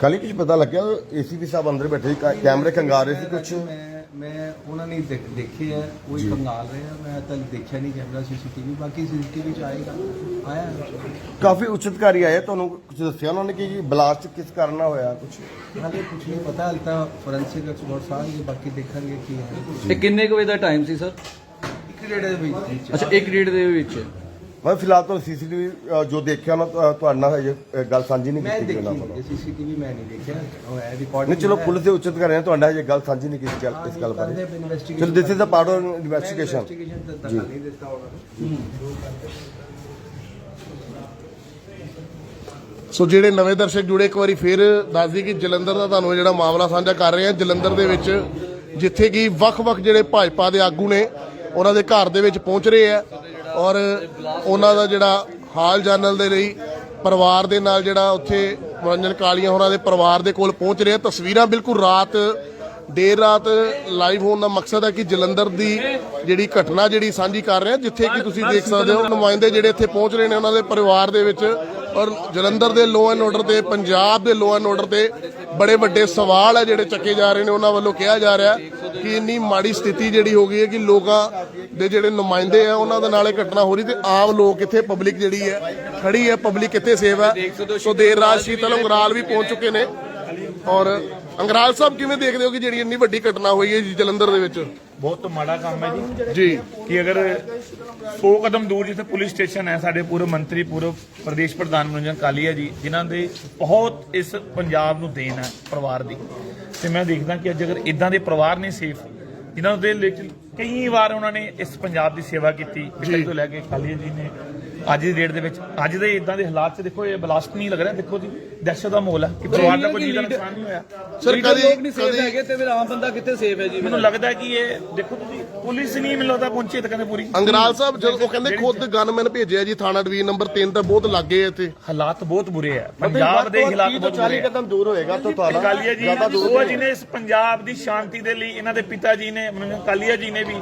ਕੱਲ ਕੁਝ ਪਤਾ ਲੱਗਿਆ, ਏਸੀਪੀ ਸਾਹਿਬ ਅੰਦਰ ਬੈਠੇ ਕੈਮਰੇ ਖੰਗਾ ਰਹੇ ਸੀ ਕੁਝ ਮੈਂ ਉਹਨਾਂ ਨੇ ਦੇਖ- ਦੇਖੇ ਆ ਉਹ ਹੀ ਕੰਗਾਲ ਰਹੇ ਆ ਮੈਂ ਤਾਂ ਦੇਖਿਆ ਨਹੀਂ ਕੈਮਰਾ ਸੀਸੀਟੀਵੀ ਬਾਕੀ ਸੀਸੀਟੀਵੀ ਚ ਆਏਗਾ। ਆਇਆ ਕਾਫੀ ਉੱਚ ਅਧਿਕਾਰੀ ਆਏ ਤੁਹਾਨੂੰ ਕੁਝ ਦੱਸਿਆ ਉਹਨਾਂ ਨੇ ਕਿ ਬਲਾਸਟ ਕਿਸ ਕਾਰਨ ਨਾਲ ਹੋਇਆ ਕੁਝ ਹਾਲੇ ਕੁਝ ਨਹੀਂ ਪਤਾ ਹਾਲੇ ਤਾਂ ਫੋਰੈਂਸਿਕ ਐਕਸਪਰਟਸ ਆਣਗੇ ਬਾਕੀ ਦੇਖਾਂਗੇ ਕੀ ਹੈ। ਤੇ ਕਿੰਨੇ ਕੁ ਵਜੇ ਦਾ ਟਾਈਮ ਸੀ ਸਰ? ਇੱਕ ਡੇਢ ਦੇ ਵਿੱਚ। ਵਿੱਚ ਅੱਛਾ 1 ਡੇਢ ਦੇ ਵਿੱਚ। ਮੈਂ ਫਿਲਹਾਲ ਤਾਂ ਸੀਸੀਟੀਵੀ ਜੋ ਦੇਖਿਆ ਨਾ ਤੁਹਾਡੇ ਨਾਲ ਹਜੇ ਅ, ਗੱਲ ਸਾਂਝੀ ਨਹੀਂ ਮੈਂ ਕੀਤੀ ਗਈ ਉਹਨਾਂ ਦੇਖੀ ਵੱਲੋਂ। ਸੀਸੀਟੀਵੀ ਮੈਂ ਨਹੀਂ ਦੇਖਿਆ। ਉਹ ਹੈ ਰਿਕਾਰਡ ਨਹੀਂ ਚਲੋ ਪੁਲਿਸ ਦੇ ਉੱਚ ਅਧਿਕਾਰੀਆਂ ਨੇ ਤੁਹਾਡਾ ਹਜੇ ਗੱਲ ਸਾਂਝੀ ਨਹੀਂ ਕੀਤੀ ਗੱਲ- ਇਸ ਗੱਲ ਬਾਰੇ। ਚਲੋ this is a part of investigation investigation ਤਾਂ ਨਹੀਂ ਦਿੱਤਾ ਉਹਨਾਂ ਨੂੰ। ਸੋ ਜਿਹੜੇ ਨਵੇਂ ਦਰਸ਼ਕ ਜੁੜੇ ਇੱਕ ਵਾਰੀ ਫਿਰ ਦੱਸ ਦਈਏ ਕਿ ਜਲੰਧਰ ਦਾ ਤੁਹਾਨੂੰ ਇਹ ਜਿਹੜਾ ਮਾਮਲਾ ਸਾਂਝਾ ਕਰ ਰਹੇ ਹਾਂ ਜਲੰਧਰ ਦੇ ਵਿੱਚ ਜਿੱਥੇ ਕਿ ਵੱਖ-ਵੱਖ ਜਿਹੜੇ ਭਾਜਪਾ ਦੇ ਆਗੂ ਨੇ ਉਹਨਾਂ ਦੇ ਘਰ ਦੇ ਵਿੱਚ ਪਹੁੰਚ ਰਹੇ ਆ। ਔਰ ਉਹਨਾਂ ਦਾ ਜਿਹੜਾ ਹਾਲ ਜਾਣਨ ਦੇ ਲਈ ਪਰਿਵਾਰ ਦੇ ਨਾਲ ਜਿਹੜਾ ਉੱਥੇ ਮਨੋਰੰਜਨ ਕਾਲੀਆਂ ਹੋਰਾਂ ਦੇ ਪਰਿਵਾਰ ਦੇ ਕੋਲ ਪਹੁੰਚ ਰਿਹਾ। ਤਸਵੀਰਾਂ ਬਿਲਕੁਲ ਰਾਤ, ਦੇਰ ਰਾਤ ਲਾਈਵ ਹੋਣ ਦਾ ਮਕਸਦ ਹੈ ਕਿ ਜਲੰਧਰ ਦੀ ਜਿਹੜੀ ਘਟਨਾ ਜਿਹੜੀ ਸਾਂਝੀ ਕਰ ਰਹੇ ਹਾਂ, ਜਿੱਥੇ ਕਿ ਤੁਸੀਂ ਦੇਖ ਸਕਦੇ ਹੋ, ਨੁਮਾਇੰਦੇ ਜਿਹੜੇ ਇੱਥੇ ਪਹੁੰਚ ਰਹੇ ਨੇ, ਉਹਨਾਂ ਦੇ ਪਰਿਵਾਰ ਦੇ ਵਿੱਚ ਔਰ ਜਲੰਧਰ ਦੇ ਲੋ ਐਂਡ ਆਰਡਰ ਤੇ, ਪੰਜਾਬ ਦੇ ਲੋਅ ਐਂਡ ਆਰਡਰ ਤੇ ਬੜੇ ਵੱਡੇ ਸਵਾਲ ਹੈ ਜਿਹੜੇ ਚੱਕੇ ਜਾ ਰਹੇ ਨੇ। ਉਹਨਾਂ ਵੱਲੋਂ ਕਿਹਾ ਜਾ ਰਿਹਾ ਕਿ ਇੰਨੀ ਮਾੜੀ ਸਥਿਤੀ ਜਿਹੜੀ ਹੋ ਗਈ ਹੈ ਕਿ ਲੋਕਾਂ ਦੇ ਜਿਹੜੇ ਨੁਮਾਇੰਦੇ ਆ, ਉਹਨਾਂ ਦੇ ਨਾਲ ਇਹ ਘਟਨਾ ਹੋ ਰਹੀ ਤੇ ਆਮ ਲੋਕ ਇੱਥੇ ਪਬਲਿਕ ਜਿਹੜੀ ਹੈ, ਖੜੀ ਹੈ ਪਬਲਿਕ ਕਿੱਥੇ ਸੇਵ ਹੈ। ਸੋ ਦੇਰ ਰਾਤ ਸ਼ੀਤਲ ਅੰਗਰਾਲ ਵੀ ਪਹੁੰਚ ਚੁੱਕੇ ਨੇ ਔਰ ਅੰਗਰਾਲ ਸਾਹਿਬ ਕਿਵੇਂ ਦੇਖਦੇ ਹੋ ਕਿ ਜਿਹੜੀ ਇੰਨੀ ਵੱਡੀ ਘਟਨਾ ਹੋਈ ਹੈ ਜੀ ਜਲੰਧਰ ਦੇ ਵਿੱਚ? ਬਹੁਤ ਮਾੜਾ ਕੰਮ ਹੈ ਜੀ। ਜੀ। ਕਿ ਅਗਰ 100 ਕਦਮ ਦੂਰ ਜਿੱਥੇ ਪੁਲਿਸ ਸਟੇਸ਼ਨ ਹੈ ਸਾਡੇ ਪੂਰਵ ਮੰਤਰੀ ਪੂਰਵ ਪ੍ਰਦੇਸ਼ ਪ੍ਰਧਾਨ ਮਨੋਜਨ ਕਾਲੀਆ ਜੀ ਜਿਨ੍ਹਾਂ ਦੇ ਬਹੁਤ ਇਸ ਪੰਜਾਬ ਨੂੰ ਦੇਣ ਹੈ ਪਰਿਵਾਰ ਦੀ। ਤੇ ਮੈਂ ਦੇਖਦਾ ਕਿ ਅੱਜ ਅਗਰ ਇਦਾਂ ਦੇ ਪਰਿਵਾਰ ਨੇ ਸੇਫ ਜਿਨ੍ਹਾਂ ਦੇ ਕਈ ਵਾਰ ਉਹਨਾਂ ਨੇ ਇਸ ਪੰਜਾਬ ਦੀ ਸੇਵਾ ਕੀਤੀ ਪਿਛਲੇ ਤੋਂ ਲੈ ਕੇ ਕਾਲੀਆ ਜੀ ਨੇ ਅੱਜ ਦੀ ਡੇਟ ਦੇ ਵਿੱਚ। ਅੱਜ ਦੇ ਇਦਾਂ ਦੇ ਹਾਲਾਤ 'ਚ ਦੇਖੋ ਇਹ ਬਲਾਸਟ ਨਹੀਂ ਲੱਗ ਰਿਹਾ। ਦੇਖੋ ਜੀ ਦਹਿਸ਼ਤ ਦਾ ਮਾਹੌਲ ਹੈ। ਕਿ ਪਰਿਵਾਰ ਦਾ ਕੋਈ ਜੀਵਨ ਨੁਕਸਾਨ ਨਹੀਂ ਹੋਇਆ। ਸਰ ਕਦੀ ਲੋਕ ਨਹੀਂ ਸੇਫ ਕਦੀ ਹੈਗੇ ਤੇ ਫਿਰ ਆਮ ਬੰਦਾ ਕਿੱਥੇ ਸੇਫ ਹੈ ਜੀ? ਮੈਨੂੰ ਲੱਗਦਾ ਹੈ ਕਿ ਇਹ ਦੇਖੋ ਤੁਸੀਂ ਪੁਲਿਸ ਨਹੀਂ ਮੈਨੂੰ ਲੱਗਦਾ ਪਹੁੰਚੀ ਤੱਕ ਪੂਰੀ। ਅੰਗਰਾਲ ਸਾਹਿਬ ਜਦੋਂ ਉਹ ਕਹਿੰਦੇ ਖੁਦ ਗਨਮੈਨ ਭੇਜਿਆ ਜੀ ਥਾਣਾ ਡਿਵੀਜ਼ਨ ਨੰਬਰ 3 ਤਾਂ ਬਹੁਤ ਲੱਗੇ ਆ ਇੱਥੇ। ਹਾਲਾਤ ਬਹੁਤ ਬੁਰੇ ਆ। ਪੰਜਾਬ ਦੇ ਹਾਲਾਤ ਬਹੁਤ ਬੁਰੇ ਆ। ਕਦਮ ਦੂਰ ਹੋਏਗਾ ਤਾਂ ਤੁਹਾਡਾ। ਕਾਲੀਆ ਜੀ ਉਹ ਜਿਹਨੇ ਇਸ ਪੰਜਾਬ ਦੀ ਸ਼ਾਂਤੀ ਦੇ ਲਈ ਇਹਨਾਂ ਦੇ ਪਿਤਾ ਜੀ ਨੇ ਕਾਲੀਆ ਜੀ ਨੇ ਵੀ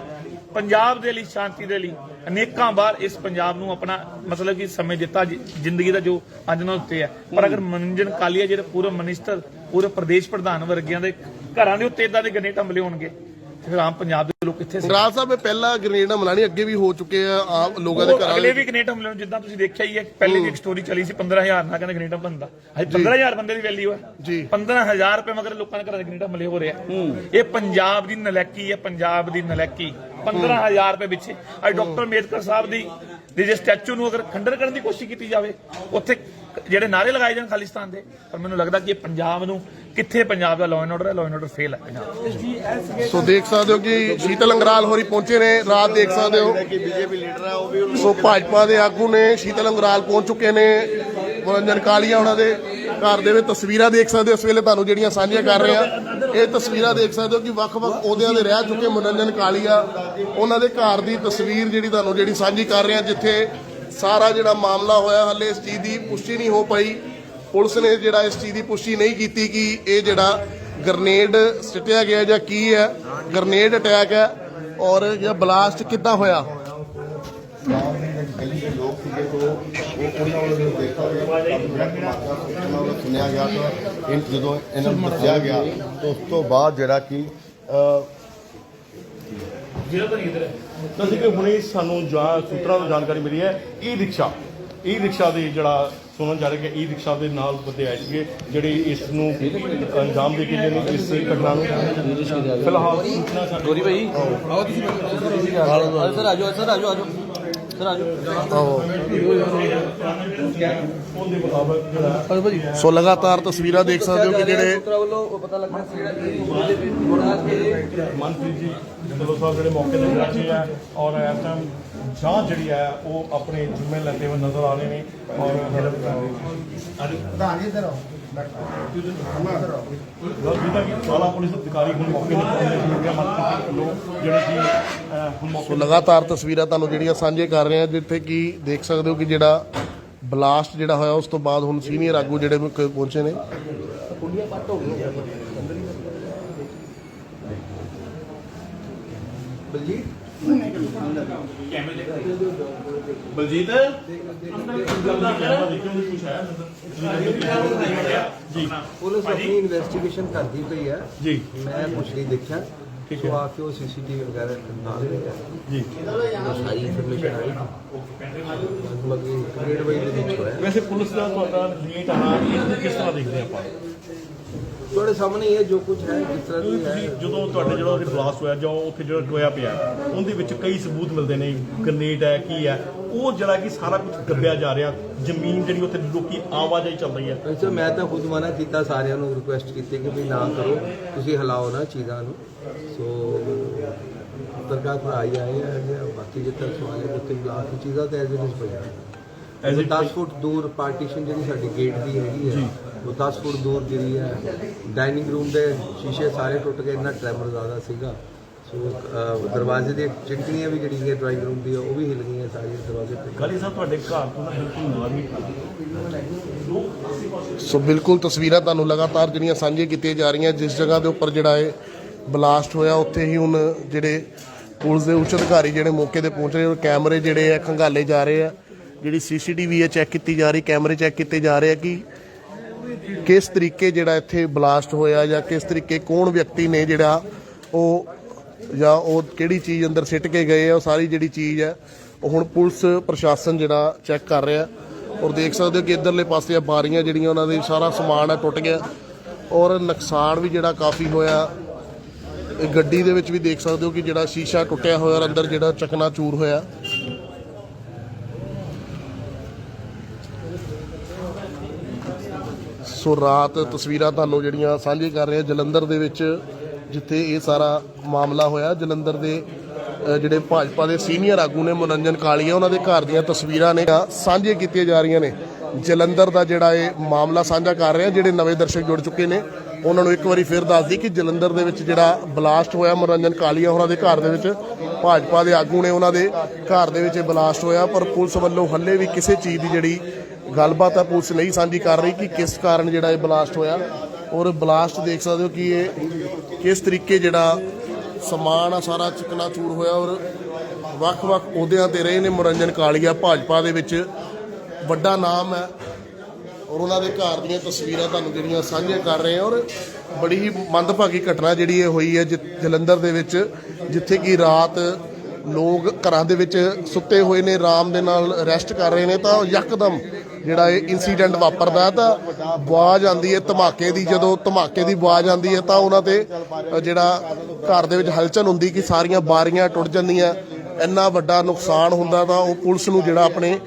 ਪੰਜਾਬ ਦੇ ਲਈ ਸ਼ਾਂਤੀ ਦੇ ਲਈ ਅਨੇਕਾਂ ਵਾਰ ਇਸ ਪੰਜਾਬ ਨੂੰ ਆਪਣਾ ਮਤਲਬ ਕਿ ਸਮੇਂ ਦਿੱਤਾ ਜ਼ਿੰਦਗੀ ਦਾ ਜੋ ਅੱਜ ਨਾਲ ਉੱਤੇ ਹੈ। ਪਰ ਅਗਰ ਮਨੋਰੰਜਨ ਕਾਲੀਆ ਜਿਹੜੇ ਪੂਰੇ ਮਿਨਿਸਟਰ ਪੂਰੇ ਪ੍ਰਦੇਸ਼ ਪ੍ਰਧਾਨ ਵਰਗਿਆਂ ਦੇ ਘਰਾਂ ਦੇ ਉੱਤੇ ਇਦਾਂ ਦੇ ਗਨੇ ਹਮਲੇ ਹੋਣਗੇ ਫਿਰ ਆਮ ਪੰਜਾਬ ਦੇ ਲੋਕ ਕਿੱਥੇ ਸੀ? ਸਾਹਿਬ ਇਹ ਪਹਿਲਾ ਗ੍ਰੇਨੇਡ ਹਮਲਾ ਨਹੀਂ ਅੱਗੇ ਵੀ ਹੋ ਚੁੱਕੇ ਆ ਆਮ ਲੋਕਾਂ ਦੇ ਘਰਾਂ ਅਗਲੇ ਵੀ ਗ੍ਰੇਨੇਡ ਹਮਲੇ ਨੂੰ ਜਿੱਦਾਂ ਤੁਸੀਂ ਦੇਖਿਆ ਹੀ ਹੈ ਪਹਿਲੇ ਦੀ ਇੱਕ ਸਟੋਰੀ ਚੱਲੀ ਸੀ 15000 ਨਾਲ ਕਹਿੰਦੇ ਗ੍ਰੇਨੇਡ ਬੰਦਾ ਅੱਜ 15000 ਬੰਦੇ ਦੀ ਵੈਲਿਊ ਹੈ। ਜੀ। 15000 ਰੁਪਏ ਮਗਰ ਲੋਕਾਂ ਦੇ ਘਰਾਂ ਦੇ ਗ੍ਰੇਨੇਡ ਹਮਲੇ ਹੋ ਰਿਹਾ ਇਹ ਪੰਜਾਬ ਦੀ ਨਲੈਕੀ ਹੈ ਪੰਜਾਬ ਦੀ ਨਲੈਕੀ। 15000 ਰੁਪਏ ਪਿੱਛੇ। ਅੱਜ ਡਾਕਟਰ ਅੰਬੇਦਕਰ ਸਾਹਿਬ ਦੀ ਦੇ ਜੇ ਸਟੈਚੂ ਨੂੰ ਅਗਰ ਖੰਡਰ ਕਰਨ ਦੀ ਕੋਸ਼ਿਸ਼ ਕੀਤੀ ਜਾਵੇ ਉੱਥੇ ਜਿਹੜੇ ਨਾਰੇ ਲਗਾਏ ਜਾਣ ਖਾਲਿਸਤਾਨ ਦੇ ਪਰ ਮੈਨੂੰ ਲੱਗਦਾ ਕਿ ਇਹ ਪੰਜਾਬ ਨੂੰ ਕਿੱਥੇ ਪੰਜਾਬ ਦਾ ਲਾਅ ਐਂਡ ਆਰਡਰ ਹੈ ਲਾਅ ਐਂਡ ਆਰਡਰ ਫੇਲ ਹੈ ਪੰਜਾਬ ਸੋ ਦੇਖ ਸਕਦੇ ਹੋ ਕਿ ਸ਼ੀਤਲ ਅੰਗਰਾਲ ਹੋਰੀ ਪਹੁੰਚੇ ਨੇ ਰਾਤ ਦੇਖ ਸਕਦੇ ਹੋ। ਕਿ ਬੀਜੇਪੀ ਲੀਡਰ ਹੈ ਉਹ ਵੀ ਸੋ ਭਾਜਪਾ ਦੇ ਆਗੂ ਨੇ ਸ਼ੀਤਲ ਅੰਗਰਾਲ ਪਹੁੰਚ ਚੁੱਕੇ ਨੇ। ਮਨੋਰੰਜਨ ਕਾਲੀਆ ਉਹਨਾਂ ਦੇ। ਘਰ ਦੇ ਵਿੱਚ ਤਸਵੀਰਾਂ ਦੇਖ ਸਕਦੇ ਹੋ। ਇਸ ਵੇਲੇ ਤੁਹਾਨੂੰ ਜਿਹੜੀਆਂ ਸਾਂਝੀਆਂ ਕਰ ਰਹੇ ਆ, ਇਹ ਤਸਵੀਰਾਂ ਦੇਖ ਸਕਦੇ ਹੋ ਕਿ ਵੱਖ-ਵੱਖ ਅਹੁਦਿਆਂ ਦੇ ਰਹਿ ਚੁੱਕੇ ਮਨੋਰੰਜਨ ਕਾਲੀਆ ਉਹਨਾਂ ਦੇ ਘਰ ਦੀ ਤਸਵੀਰ ਜਿਹੜੀ ਤੁਹਾਨੂੰ ਜਿਹੜੀ ਸਾਂਝੀ ਕਰ ਰਹੇ ਆ, ਜਿੱਥੇ ਸਾਰਾ ਜਿਹੜਾ ਮਾਮਲਾ ਹੋਇਆ, ਹੱਲੇ ਇਸ ਚੀਜ਼ ਦੀ ਪੁਸ਼ਟੀ ਨਹੀਂ ਹੋ ਪਾਈ। ਪੁਲਿਸ ਨੇ ਜਿਹੜਾ ਇਸ ਚੀਜ਼ ਦੀ ਪੁਸ਼ਟੀ ਨਹੀਂ ਕੀਤੀ ਕਿ ਇਹ ਜਿਹੜਾ ਗਰਨੇਡ ਸਿੱਟਿਆ ਗਿਆ ਜਾਂ ਕੀ ਹੈ, ਗਰਨੇਡ ਅਟੈਕ ਹੈ ਔਰ ਜਾਂ ਬਲਾਸਟ ਕਿੱਦਾਂ ਹੋਇਆ ਗਲੀ ਦੇ ਲੋਕ ਸੀਗੇ ਤੋਂ ਉਹ ਉਹਨਾਂ ਵੱਲੋਂ ਦੇਖਾ ਗਿਆ ਉਹਨਾਂ ਵੱਲੋਂ ਸੁਣਿਆ ਗਿਆ ਤਾਂ ਇਹ ਜਦੋਂ ਇਹਨਾਂ ਨੂੰ ਦੱਸਿਆ ਗਿਆ ਤਾਂ ਉਸ ਤੋਂ ਬਾਅਦ ਜਿਹੜਾ ਕਿ ਅਹ, ਤਾਂ ਕਿ ਹੁਣੇ ਸਾਨੂੰ ਜਾਂ ਸੂਤਰਾਂ ਤੋਂ ਜਾਣਕਾਰੀ ਮਿਲੀ ਹੈ ਈ ਰਿਕਸ਼ਾ ਈ ਰਿਕਸ਼ਾ ਦੇ ਜਿਹੜਾ ਸੁਣਨ ਜਾ ਰਿਹਾ ਕਿ ਈ ਰਿਕਸ਼ਾ ਦੇ ਨਾਲ ਬੰਦੇ ਆਏ ਸੀਗੇ ਜਿਹੜੇ ਇਸ ਨੂੰ ਅੰਜਾਮ ਦੇ ਕੇ ਨੇ ਇਸ ਘਟਨਾ ਨੂੰ। ਫਿਲਹਾਲ ਸੂਚਨਾ ਸਾਡੇ ਗੋਰੀ ਭਾਈ। ਆਓ। ਤੁਸੀਂ। ਸਰ ਆਜੋ ਸਰ ਆਜੋ ਆਜੋ। ਸੋ ਲਗਾਤਾਰ ਤਸਵੀਰਾਂ ਦੇਖ ਸਕਦੇ ਹੋ ਕਿ ਜਿਹੜੇ ਪਤਾ ਲੱਗਾ ਸੀ ਮਨਪ੍ਰੀਤ ਜੀ ਸਾਹਿਬ ਜਿਹੜੇ ਮੌਕੇ ਤੇ ਪਹੁੰਚੇ ਆ ਔਰ ਇਸ ਟਾਈਮ ਜਾਂਚ ਜਿਹੜੀ ਹੈ ਉਹ ਆਪਣੇ ਜ਼ਿੰਮੇ ਲੈਂਦੇ ਹੋਏ ਨਜ਼ਰ ਆ ਰਹੇ ਨੇ ਔਰ ਹੈਲਪ ਕਰ ਰਹੇ ਨੇ ਪ੍ਰਧਾਨ ਜੀ ਇਧਰ ਆਓ ਸੀ ਲਗਾਤਾਰ ਤਸਵੀਰਾਂ ਤੁਹਾਨੂੰ ਜਿਹੜੀਆਂ ਸਾਂਝੇ ਕਰ ਰਹੇ ਹਾਂ ਜਿੱਥੇ ਕਿ ਦੇਖ ਸਕਦੇ ਹੋ ਕਿ ਜਿਹੜਾ ਬਲਾਸਟ ਜਿਹੜਾ ਹੋਇਆ ਉਸ ਤੋਂ ਬਾਅਦ ਹੁਣ ਸੀਨੀਅਰ ਆਗੂ ਜਿਹੜੇ ਪਹੁੰਚੇ ਨੇ। ਬਲਜੀਤ? ਜੀ। ਪੁਲਿਸ ਆਪਣੀ ਇਨਵੈਸਟੀਗੇਸ਼ਨ ਕਰਦੀ ਪਈ ਹੈ। ਜੀ। ਮੈਂ ਕੁਝ ਨਹੀਂ ਦੇਖਿਆ। ਠੀਕ ਹੈ। ਆ ਕੇ ਉਹ ਸੀਸੀਟੀਵੀ ਵਗੈਰਾ ਨਾਲ ਲੈ ਜੀ। ਸਾਰੀ ਇਨਫੋਰਮੇਸ਼ਨ ਆਈ। ਮਗੀ ਗ੍ਰੇਡ ਵਾਈਜ਼ ਦੇ ਵਿੱਚ ਹੋਇਆ। ਵੈਸੇ ਪੁਲਿਸ ਦਾ ਤੁਹਾਡਾ ਲੇਟ ਆਣਾ ਕਿਸ ਤਰ੍ਹਾਂ ਦੇਖਦੇ ਆਪਾਂ? ਤੁਹਾਡੇ ਸਾਹਮਣੇ ਹੀ ਹੈ ਜੋ ਕੁਝ ਹੈ ਜਿਸ ਤਰ੍ਹਾਂ ਵੀ ਤੁਸੀਂ ਹੈ। ਜਦੋਂ ਤੁਹਾਡੇ ਜਿਹੜਾ ਉੱਥੇ ਬਲਾਸਟ ਹੋਇਆ ਜਾਂ ਉੱਥੇ ਜਿਹੜਾ ਟੋਇਆ ਪਿਆ ਉਹਦੇ ਵਿੱਚ ਕਈ ਸਬੂਤ ਮਿਲਦੇ ਨੇ ਗ੍ਰਨੇਡ ਹੈ ਕੀ ਹੈ ਉਹ ਜਿਹੜਾ ਕਿ ਸਾਰਾ ਕੁਝ ਦੱਬਿਆ ਜਾ ਰਿਹਾ ਜ਼ਮੀਨ ਜਿਹੜੀ ਉੱਥੇ ਲੋਕੀ ਆਵਾਜਾਈ ਚੱਲ ਰਹੀ ਹੈ। ਵੈਸੇ ਮੈਂ ਤਾਂ ਖੁਦ ਮਨਾ ਕੀਤਾ ਸਾਰਿਆਂ ਨੂੰ ਰਿਕੁਐਸਟ ਕੀਤੀ ਕਿ ਵੀ ਨਾ ਕਰੋ ਤੁਸੀਂ ਹਿਲਾਓ ਨਾ ਚੀਜ਼ਾਂ ਨੂੰ। ਸੋ ਸਰਕਾਰ ਭਰਾ ਹੀ ਆਏ ਆ ਬਾਕੀ ਜਿੱਥੇ ਸਵਾਲ ਹੈ ਉੱਥੇ ਲਾ ਕੇ ਚੀਜ਼ਾਂ ਤੇ ਐਜ਼ ਇਟ ਇਜ਼ ਪਈਆਂ। It 10 ਫੁੱਟ ਦੂਰ ਪਾਰਟੀਸ਼ਨ ਜਿਹੜੀ ਸਾਡੀ ਗੇਟ ਦੀ ਹੈਗੀ ਹੈ ਉਹ 10 ਫੁੱਟ ਦੂਰ ਜਿਹੜੀ ਹੈ ਡਾਈਨਿੰਗ ਰੂਮ ਦੇ ਸ਼ੀਸ਼ੇ ਸਾਰੇ ਟੁੱਟ ਗਏ ਇੰਨਾ ਟ੍ਰੈਮਰ ਜ਼ਿਆਦਾ ਸੀਗਾ। ਸੋ ਦਰਵਾਜ਼ੇ ਦੀਆਂ ਚਿੰਕਣੀਆਂ ਵੀ ਜਿਹੜੀ ਹੈ ਡਰਾਈਂਗ ਰੂਮ ਦੀ ਉਹ ਵੀ ਹਿੱਲ ਗਈਆਂ ਸਾਰੀਆਂ ਦਰਵਾਜ਼ੇ ਤੇ। ਕਾਲੀ ਸਾਹਿਬ ਤੁਹਾਡੇ ਘਰ ਤੋਂ ਨਾ ਬਿਲਕੁਲ ਹੀ ਸੋ ਬਿਲਕੁਲ ਤਸਵੀਰਾਂ ਤੁਹਾਨੂੰ ਲਗਾਤਾਰ ਜਿਹੜੀਆਂ ਸਾਂਝੀਆਂ ਕੀਤੀਆਂ ਜਾ ਰਹੀਆਂ ਜਿਸ ਜਗ੍ਹਾ ਦੇ ਉੱਪਰ ਜਿਹੜਾ ਇਹ ਬਲਾਸਟ ਹੋਇਆ ਉੱਥੇ ਹੀ ਹੁਣ ਜਿਹੜੇ ਪੁਲਿਸ ਦੇ ਉੱਚ ਅਧਿਕਾਰੀ ਜਿਹੜੇ ਮੌਕੇ ਤੇ ਪਹੁੰਚ ਰਹੇ ਔਰ ਕੈਮਰੇ ਜਿਹੜੇ ਆ ਖੰਗਾਲੇ ਜਾ ਰਹੇ ਆ। ਜਿਹੜੀ ਸੀਸੀਟੀਵੀ ਹੈ ਚੈੱਕ ਕੀਤੀ ਜਾ ਰਹੀ, ਕੈਮਰੇ ਚੈੱਕ ਕੀਤੇ ਜਾ ਰਹੇ ਆ ਕਿ ਕਿਸ ਤਰੀਕੇ ਜਿਹੜਾ ਇੱਥੇ ਬਲਾਸਟ ਹੋਇਆ ਜਾਂ ਕਿਸ ਤਰੀਕੇ ਕੌਣ ਵਿਅਕਤੀ ਨੇ ਜਿਹੜਾ ਉਹ ਜਾਂ ਉਹ ਕਿਹੜੀ ਚੀਜ਼ ਅੰਦਰ ਸਿੱਟ ਕੇ ਗਏ ਆ, ਉਹ ਸਾਰੀ ਜਿਹੜੀ ਚੀਜ਼ ਹੈ, ਉਹ ਹੁਣ ਪੁਲਿਸ ਪ੍ਰਸ਼ਾਸਨ ਜਿਹੜਾ ਚੈੱਕ ਕਰ ਰਿਹਾ। ਔਰ ਦੇਖ ਸਕਦੇ ਹੋ ਕਿ ਇਧਰਲੇ ਪਾਸੇ ਆ ਬਾਰੀਆਂ ਜਿਹੜੀਆਂ ਉਹਨਾਂ ਦੇ ਸਾਰਾ ਸਮਾਨ ਹੈ ਟੁੱਟ ਗਿਆ। ਔਰ ਨੁਕਸਾਨ ਵੀ ਜਿਹੜਾ ਕਾਫੀ ਹੋਇਆ। ਗੱਡੀ ਦੇ ਵਿੱਚ ਵੀ ਦੇਖ ਸਕਦੇ ਹੋ ਕਿ ਜਿਹੜਾ ਸ਼ੀਸ਼ਾ ਟੁੱਟਿਆ ਹੋਇਆ ਔਰ ਅੰਦਰ ਜਿਹੜਾ ਚਕਨਾ ਚੂਰ ਹੋਇਆ। ਸੋ ਰਾਤ ਤਸਵੀਰਾਂ ਤੁਹਾਨੂੰ ਜਿਹੜੀਆਂ ਸਾਂਝੇ ਕਰ ਰਹੇ ਹਾਂ, ਜਲੰਧਰ ਦੇ ਵਿੱਚ ਜਿੱਥੇ ਇਹ ਸਾਰਾ ਮਾਮਲਾ ਹੋਇਆ। ਜਲੰਧਰ ਦੇ ਜਿਹੜੇ ਭਾਜਪਾ ਦੇ ਸੀਨੀਅਰ ਆਗੂ ਨੇ ਮਨੋਰੰਜਨ ਕਾਲੀਆ, ਉਹਨਾਂ ਦੇ ਘਰ ਦੀਆਂ ਤਸਵੀਰਾਂ ਨੇ ਸਾਂਝੀਆਂ ਕੀਤੀਆਂ ਜਾ ਰਹੀਆਂ ਨੇ। ਜਲੰਧਰ ਦਾ ਜਿਹੜਾ ਇਹ ਮਾਮਲਾ ਸਾਂਝਾ ਕਰ ਰਹੇ ਹਾਂ, ਜਿਹੜੇ ਨਵੇਂ ਦਰਸ਼ਕ ਜੁੜ ਚੁੱਕੇ ਨੇ, ਉਹਨਾਂ ਨੂੰ ਇੱਕ ਵਾਰੀ ਫਿਰ ਦੱਸ ਦਈ ਕਿ ਜਲੰਧਰ ਦੇ ਵਿੱਚ ਜਿਹੜਾ ਬਲਾਸਟ ਹੋਇਆ ਮਨੋਰੰਜਨ ਕਾਲੀਆ ਉਹਨਾਂ ਦੇ ਘਰ ਦੇ ਵਿੱਚ, ਭਾਜਪਾ ਦੇ ਆਗੂ ਨੇ ਉਹਨਾਂ ਦੇ ਘਰ ਦੇ ਵਿੱਚ ਇਹ ਬਲਾਸਟ ਹੋਇਆ, ਪਰ ਪੁਲਿਸ ਵੱਲੋਂ ਹੱਲੇ ਵੀ ਕਿਸੇ ਚੀਜ਼ ਦੀ ਜਿਹੜੀ ਗੱਲਬਾਤ ਆ ਪੁਲਿਸ ਨਹੀਂ ਸਾਂਝੀ ਕਰ ਰਹੀ ਕਿ ਕਿਸ ਕਾਰਨ ਜਿਹੜਾ ਇਹ ਬਲਾਸਟ ਹੋਇਆ। ਔਰ ਬਲਾਸਟ ਦੇਖ ਸਕਦੇ ਹੋ ਕਿ ਇਹ ਕਿਸ ਤਰੀਕੇ ਜਿਹੜਾ ਸਮਾਨ ਆ, ਸਾਰਾ ਚਕਨਾ ਚੂਰ ਹੋਇਆ ਔਰ ਵੱਖ-ਵੱਖ ਅਹੁਦਿਆਂ ਤੇ ਰਹੇ ਨੇ ਮਨੋਰੰਜਨ ਕਾਲੀਆ। ਭਾਜਪਾ ਦੇ ਵਿੱਚ ਵੱਡਾ ਨਾਮ ਹੈ ਔਰ ਉਹਨਾਂ ਦੇ ਘਰ ਦੀਆਂ ਤਸਵੀਰਾਂ ਤੁਹਾਨੂੰ ਜਿਹੜੀਆਂ ਸਾਂਝੀਆਂ ਕਰ ਰਹੇ ਹਾਂ। ਔਰ ਬੜੀ ਹੀ ਮੰਦਭਾਗੀ ਘਟਨਾ ਜਿਹੜੀ ਇਹ ਹੋਈ ਹੈ ਜ- ਜਲੰਧਰ ਦੇ ਵਿੱਚ, ਜਿੱਥੇ ਕਿ ਰਾਤ ਲੋਕ ਘਰਾਂ ਦੇ ਵਿੱਚ ਸੁੱਤੇ ਹੋਏ ਨੇ, ਆਰਾਮ ਦੇ ਨਾਲ ਰੈਸਟ ਕਰ ਰਹੇ ਨੇ ਤਾਂ ਯਕਦਮ ਜਿਹੜਾ ਇਹ ਇਨਸੀਡੈਂਟ ਵਾਪਰਦਾ ਤਾਂ ਆਵਾਜ਼ ਆਉਂਦੀ ਹੈ ਧਮਾਕੇ ਦੀ, ਜਦੋਂ ਧਮਾਕੇ ਦੀ ਆਵਾਜ਼ ਆਉਂਦੀ ਹੈ ਤਾਂ ਉਹਨਾਂ ਤੇ ਜਿਹੜਾ ਘਰ ਦੇ ਵਿੱਚ ਹਲਚਲ ਹੁੰਦੀ ਕਿ ਸਾਰੀਆਂ ਬਾਰੀਆਂ ਟੁੱਟ ਜਾਂਦੀਆਂ। ਇੰਨਾ ਵੱਡਾ ਨੁਕਸਾਨ ਹੁੰਦਾ ਤਾਂ ਉਹ ਪੁਲਿਸ ਨੂੰ ਜਿਹੜਾ ਆਪਣੇ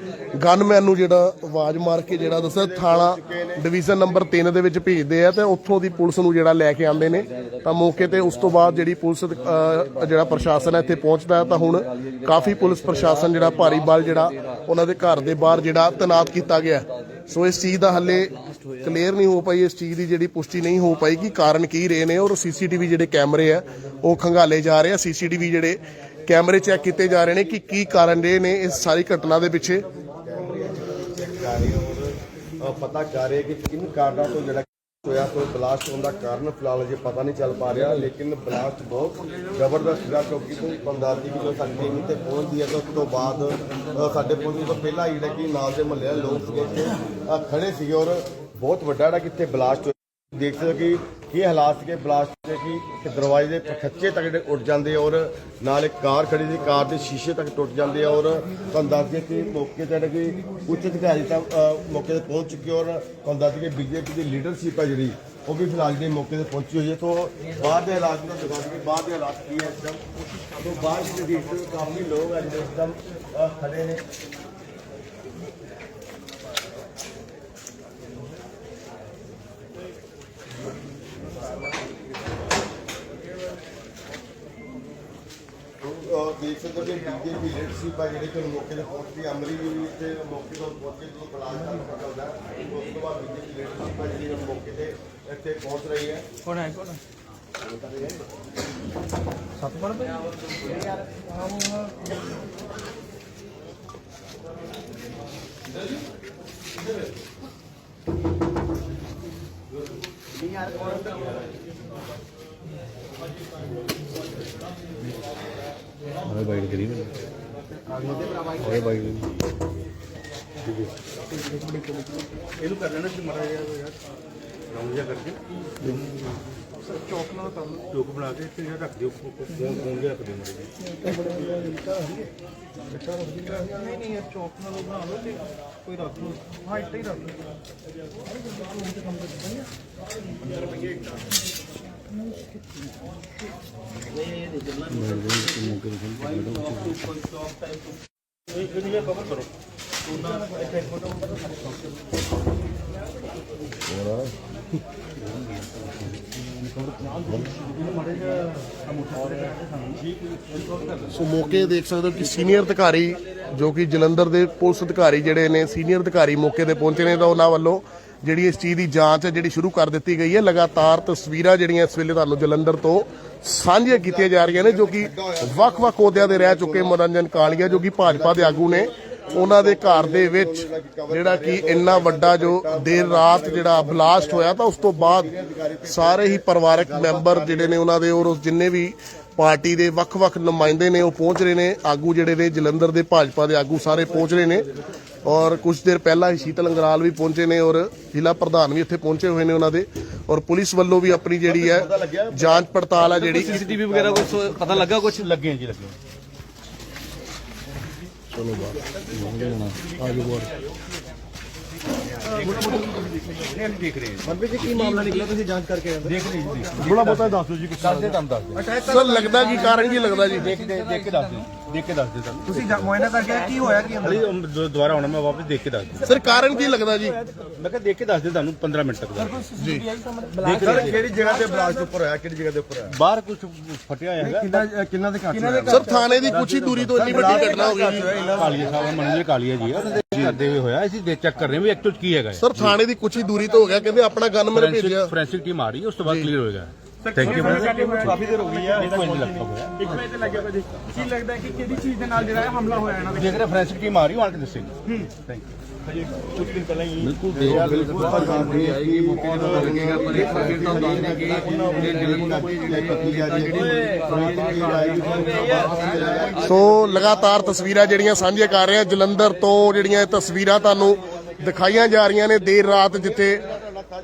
ਗਨਮੈਨ ਨੂੰ ਜਿਹੜਾ ਆਵਾਜ਼ ਮਾਰ ਕੇ ਜਿਹੜਾ ਦੱਸਿਆ, ਥਾਣਾ ਡਿਵੀਜ਼ਨ ਨੰਬਰ 3 ਦੇ ਵਿੱਚ ਭੇਜਦੇ ਆ ਤੇ ਉੱਥੋਂ ਦੀ ਪੁਲਿਸ ਨੂੰ ਜਿਹੜਾ ਲੈ ਕੇ ਆਉਂਦੇ ਨੇ। ਤਾਂ ਮੌਕੇ ਤੇ ਉਸ ਤੋਂ ਬਾਅਦ ਜਿਹੜੀ ਪੁਲਿਸ ਜਿਹੜਾ ਪ੍ਰਸ਼ਾਸਨ ਹੈ ਇੱਥੇ ਪਹੁੰਚਦਾ ਤਾਂ ਹੁਣ ਕਾਫੀ ਪੁਲਿਸ ਪ੍ਰਸ਼ਾਸਨ ਜਿਹੜਾ ਭਾਰੀ ਬਲ ਜਿਹੜਾ ਉਹਨਾਂ ਦੇ ਘਰ ਦੇ ਬਾਹਰ ਜਿਹੜਾ ਤੈਨਾਤ ਕੀਤਾ ਗਿਆ ਸੋ ਇਸ ਚੀਜ਼ ਦਾ ਹੱਲੇ ਕਲੀਅਰ ਨਹੀਂ ਹੋ ਪਾਈ, ਇਸ ਚੀਜ਼ ਦੀ ਜਿਹੜੀ ਪੁਸ਼ਟੀ ਨਹੀਂ ਹੋ ਪਾਈ ਕਿ ਕਾਰਨ ਕੀ ਰਹੇ ਨੇ ਔਰ ਸੀਸੀਟੀਵੀ ਜਿਹੜੇ ਕੈਮਰੇ ਆ, ਉਹ ਖੰਗਾਲੇ ਜਾ ਰਹੇ ਆ। ਸੀਸੀਟੀਵੀ ਜਿਹੜੇ ਕੈਮਰੇ ਚੈੱਕ ਕੀਤੇ ਜਾ ਰਹੇ ਨੇ ਕਿ ਕੀ ਕਾਰਨ ਰਹੇ ਨੇ ਇਸ ਸਾਰੀ ਘਟਨਾ ਦੇ ਪਿੱਛੇ? ਔਰ ਪਤਾ ਕਰ ਰਹੇ ਕਿ ਕਿਨ ਕਾਰਨਾਂ ਤੋਂ ਜਿਹੜਾ ਹੋਇਆ, ਕੋਈ ਬਲਾਸਟ ਹੋਣ ਦਾ ਕਾਰਨ ਫਿਲਹਾਲ ਅਜੇ ਪਤਾ ਨਹੀਂ ਚੱਲ ਪਾ ਰਿਹਾ, ਲੇਕਿਨ ਬਲਾਸਟ ਬਹੁਤ ਜ਼ਬਰਦਸਤ ਸੀਗਾ ਕਿਉਂਕਿ ਕੋਈ ਪੰਦਾਰਤੀ ਵੀ ਜੋ ਸਾਡੀ ਟੀਮ ਤੇ ਪਹੁੰਚਦੀ ਹੈ, ਤਾਂ ਉਸ ਤੋਂ ਬਾਅਦ ਸਾਡੇ ਪਹੁੰਚਣ ਤੋਂ ਪਹਿਲਾਂ ਹੀ ਜਿਹੜਾ ਕਿ ਨਾਲ ਦੇ ਮਹੱਲੇ ਦੇ ਲੋਕ ਸੀਗੇ ਇੱਥੇ ਖੜੇ ਸੀਗੇ ਔਰ ਬਹੁਤ ਵੱਡਾ ਜਿਹੜਾ ਕਿੱਥੇ ਬਲਾਸਟ ਹੋਇਆ ਦੇਖ ਸਕਦੇ ਹੋ ਕਿ ਕੀ ਹਾਲਾਤ ਸੀਗੇ ਬਲਾਸਟ ਦੇ ਕਿ ਕਿ ਦਰਵਾਜ਼ੇ ਦੇ ਖੱਚੇ ਤੱਕ ਜਿਹੜੇ ਉੱਡ ਜਾਂਦੇ ਔਰ ਨਾਲ ਇੱਕ ਕਾਰ ਖੜੀ ਸੀ, ਕਾਰ ਦੇ ਸ਼ੀਸ਼ੇ ਤੱਕ ਟੁੱਟ ਜਾਂਦੇ ਔਰ ਤੁਹਾਨੂੰ ਦੱਸ ਦਈਏ ਕਿ ਮੌਕੇ ਤੇ ਜਿਹੜੇ ਕਿ ਉੱਚ ਅਧਿਕਾਰੀ ਤਾਂ ਮੌਕੇ ਤੇ ਪਹੁੰਚ ਚੁੱਕੇ ਔਰ ਤੁਹਾਨੂੰ ਦੱਸ ਦਈਏ ਬੀਜੇਪੀ ਦੀ ਲੀਡਰਸ਼ਿਪ ਹੈ ਜਿਹੜੀ, ਉਹ ਵੀ ਫਿਲਹਾਲ ਜਿਹੜੇ ਮੌਕੇ ਤੇ ਪਹੁੰਚੀ ਹੋਈ ਹੈ। ਤੋਂ ਬਾਹਰ ਦੇ ਹਾਲਾਤ ਨੂੰ ਦਿਖਾ ਦਈਏ ਬਾਹਰ ਦੇ ਹਾਲਾਤ ਕੀ ਹੈ ਇੱਕਦਮ, ਤੋਂ ਬਾਹਰ ਦੇ ਦੇਖ ਸਕਦੇ ਕਾਫੀ ਲੋਕ ਆ ਜਿਹੜੇ ਇੱਕਦਮ ਖੜੇ ਨੇ ਅਹ ਦੇਖ ਸਕਦੇ ਹੋ ਕਿ ਬੀਜੇਪੀ ਲੀਡਰਸ਼ਿਪ ਆ ਜਿਹੜੀ ਕਿ ਮੌਕੇ ਤੇ ਪਹੁੰਚਦੀ ਅਮਰੀ ਵੀ ਤੇ ਮੌਕੇ ਤੋਂ ਪਹੁੰਚ ਕੇ ਜਦੋਂ ਬਲਾਸਟ ਦਾ ਪਤਾ ਹੁੰਦਾ ਹੈ, ਉਸ ਤੋਂ ਬਾਅਦ ਬੀਜੇਪੀ ਲੀਡਰਸ਼ਿਪ ਆ ਜਿਹੜੀ ਉਹ ਮੌਕੇ ਤੇ ਇੱਥੇ ਪਹੁੰਚ ਰਹੀ ਹੈ। ਕੌਣ ਹੈ ਕੌਣ? ਹੋਏ ਬਾਈਟ ਕਰੀ ਮੈਨੂੰ ਹੋਏ ਬਾਈਟ ਇਹਨੂੰ ਕਰ ਲੈਣਾ ਸੀ ਮਰਾ ਯਾਰ। ਰਾਉਂਡ ਜਿਹਾ ਕਰਕੇ। ਸਰ ਚੌਕ ਨਾਲ ਕਰ ਲਓ ਚੌਕ ਬਣਾ ਕੇ ਇੱਥੇ ਰੱਖ ਦਿਓ। ਫੋਨ ਫੋਨ ਜਿਹਾ ਰੱਖ ਦਿਓ ਮਰੇ ਨਹੀਂ ਨਹੀਂ ਇਹ ਚੌਕ ਨਾਲ ਬਣਾ ਲਓ ਤੇ ਕੋਈ ਰੱਖ ਲਓ। ਹਾਂ ਇੱਥੇ ਹੀ ਰੱਖ ਲਓ। ਇਹਨੂੰ ਕਵਰ ਕਰੋ ਸੋ ਮੌਕੇ ਦੇਖ ਸਕਦੇ ਹੋ ਕਿ ਸੀਨੀਅਰ ਅਧਿਕਾਰੀ ਜੋ ਕਿ ਜਲੰਧਰ ਦੇ ਪੁਲਿਸ ਅਧਿਕਾਰੀ ਜਿਹੜੇ ਨੇ, ਸੀਨੀਅਰ ਅਧਿਕਾਰੀ ਮੌਕੇ ਤੇ ਪਹੁੰਚੇ ਨੇ ਤਾਂ ਉਹਨਾਂ ਵੱਲੋਂ ਜਿਹੜੀ ਇਸ ਚੀਜ਼ ਦੀ ਜਾਂਚ ਹੈ ਜਿਹੜੀ ਸ਼ੁਰੂ ਕਰ ਦਿੱਤੀ ਗਈ ਹੈ, ਲਗਾਤਾਰ ਤਸਵੀਰਾਂ ਜਿਹੜੀਆਂ ਇਸ ਵੇਲੇ ਤੁਹਾਨੂੰ ਜਲੰਧਰ ਤੋਂ ਸਾਂਝੀਆਂ ਕੀਤੀਆਂ ਜਾ ਰਹੀਆਂ ਨੇ, ਜੋ ਕਿ ਵੱਖ-ਵੱਖ ਅਹੁਦਿਆਂ ਦੇ ਰਹਿ ਚੁੱਕੇ ਮਨੋਰੰਜਨ ਕਾਲੀਆ, ਜੋ ਕਿ ਭਾਜਪਾ ਦੇ ਆਗੂ ਨੇ। ਉਹਨਾਂ ਦੇ ਘਰ ਦੇ ਵਿੱਚ ਜਿਹੜਾ ਕਿ ਇੰਨਾ ਵੱਡਾ ਜੋ ਦੇਰ ਰਾਤ ਜਿਹੜਾ ਬਲਾਸਟ ਹੋਇਆ, ਤਾਂ ਉਸ ਤੋਂ ਬਾਅਦ ਸਾਰੇ ਹੀ ਪਰਿਵਾਰਕ ਮੈਂਬਰ ਜਿਹੜੇ ਨੇ ਉਹਨਾਂ ਦੇ ਔਰ ਜਿੰਨੇ ਵੀ ਪਾਰਟੀ ਦੇ ਵੱਖ-ਵੱਖ ਨੁਮਾਇੰਦੇ ਨੇ, ਉਹ ਪਹੁੰਚ ਰਹੇ ਨੇ। ਆਗੂ ਜਿਹੜੇ ਨੇ ਜਲੰਧਰ ਦੇ ਭਾਜਪਾ ਦੇ ਆਗੂ ਸਾਰੇ ਪਹੁੰਚ ਰਹੇ ਨੇ। ਔਰ ਕੁਝ ਦੇਰ ਪਹਿਲਾਂ ਹੀ ਸ਼ੀਤਲ ਅੰਗਰਾਲ ਵੀ ਪਹੁੰਚੇ ਨੇ ਔਰ ਜ਼ਿਲ੍ਹਾ ਪ੍ਰਧਾਨ ਵੀ ਇੱਥੇ ਪਹੁੰਚੇ ਹੋਏ ਨੇ ਉਹਨਾਂ ਦੇ ਔਰ ਪੁਲਿਸ ਵੱਲੋਂ ਵੀ ਆਪਣੀ ਜਿਹੜੀ ਹੈ ਜਾਂਚ ਪੜਤਾਲ ਹੈ ਜਿਹੜੀ ਸੀਸੀਟੀਵੀ ਵਗੈਰਾ ਕੁਝ ਪਤਾ ਲੱਗਾ ਕੁਝ ਲੱਗੇ ਜੀ ਲੱਗੇ ਥੋੜਾ ਬਹੁਤਾ ਦੱਸ ਦਿਓ ਜੀ ਕੁਝ ਕਰਦੇ ਤੁਹਾਨੂੰ ਦੱਸ ਦਿਓ। ਸਰ ਲੱਗਦਾ ਕੀ ਕਾਰਨ ਕੀ ਲੱਗਦਾ ਜੀ? ਦੇਖ ਕੇ ਦੇਖ ਕੇ ਦੱਸ ਦਿਓ। ਦੇਖ ਕੇ ਦੱਸ ਦਿਓ ਤੁਹਾਨੂੰ ਤੁਸੀਂ ਮੁਆਇਨਾ ਕਰਕੇ ਕੀ ਹੋਇਆ ਕੀ ਹਲੀ ਦੁਬਾਰਾ ਆਉਣਾ ਮੈਂ ਵਾਪਸ ਦੇਖ ਕੇ ਦੱਸ ਦਿਓ। ਸਰ ਕਾਰਨ ਕੀ ਲੱਗਦਾ ਜੀ? ਮੈਂ ਕਿਹਾ ਦੇਖ ਕੇ ਦੱਸ ਤੁਹਾਨੂੰ 15 ਮਿੰਟ ਤੱਕ ਦਾ ਸਰ ਕਿਹੜੀ ਜਗ੍ਹਾ ਤੇ ਬਲਾਸਟ ਉੱਪਰ ਹੋਇਆ ਕਿਹੜੀ ਜਗ੍ਹਾ ਦੇ ਉੱਪਰ ਹੋਇਆ? ਬਾਹਰ ਕੁਝ ਫਟਿਆ ਹੋਇਆ ਹੈਗਾ। ਕਿੰਨਾ ਦੇ ਘੱਟ ਸਰ ਥਾਣੇ ਦੀ ਕੁਛ ਹੀ ਦੂਰੀ ਤੋਂ ਇੰਨੀ ਵੱਡੀ ਘਟਨਾ ਹੋ ਗਈ। ਕਾਲੀਆ ਸਾਹਿਬ ਮਨਜੇ ਕਾਲੀਆ ਜੀ ਕਰਦੇ ਹੋਏ ਹੋਇਆ ਅਸੀਂ ਦੇ ਚੈੱਕ ਕਰ ਰਹੇ ਹਾਂ ਵੀ ਐਕਚੁਅਲ ਕੀ ਹੈਗਾ ਸਰ ਥਾਣੇ ਦੀ ਕੁਛ ਹੀ ਦੂਰੀ ਤੋਂ ਹੋ ਗਿਆ ਕਹਿੰਦੇ ਆਪਣਾ ਗਨ ਮੇਰੇ ਭੇਜਿਆ। ਫੋਰੈਂਸਿਕ ਟੀਮ ਆ ਰਹੀ ਹੈ ਉਸ ਤੋਂ ਬਾਅਦ ਕਲੀਅਰ ਹੋਏਗਾ। ਥੈਂਕ ਯੂ ਕਾਫੀ ਦੇਰ ਹੋ ਗਈ ਹੈ ਇੱਕ ਵਜੇ ਲੱਗਾ ਹੋਇਆ। ਇੱਕ ਵਜੇ ਤੇ ਲੱਗਿਆ ਭਾਜੀ। ਕੀ ਲੱਗਦਾ ਹੈ ਕਿ ਕਿਹੜੀ ਚੀਜ਼ ਦੇ ਨਾਲ ਜਿਹੜਾ ਹਮਲਾ ਹੋਇਆ ਇਹਨਾਂ ਦੇ ਦੇਖ ਰਹੇ ਫੋਰੈਂਸਿਕ ਟੀਮ ਆ ਰਹੀ ਹੈ ਉਹ ਆਣ ਕੇ ਦੱਸੇਗੀ। ਥੈਂਕ ਯੂ ਕੁਝ ਦਿਨ ਪਹਿਲਾਂ ਹੀ ਸੋ ਲਗਾਤਾਰ ਤਸਵੀਰਾਂ ਜਿਹੜੀਆਂ ਸਾਂਝੀਆਂ ਕਰ ਰਹੇ ਹਾਂ ਜਲੰਧਰ ਤੋਂ ਜਿਹੜੀਆਂ ਇਹ ਤਸਵੀਰਾਂ ਤੁਹਾਨੂੰ ਦਿਖਾਈਆਂ ਜਾ ਰਹੀਆਂ ਨੇ ਦੇਰ ਰਾਤ ਜਿੱਥੇ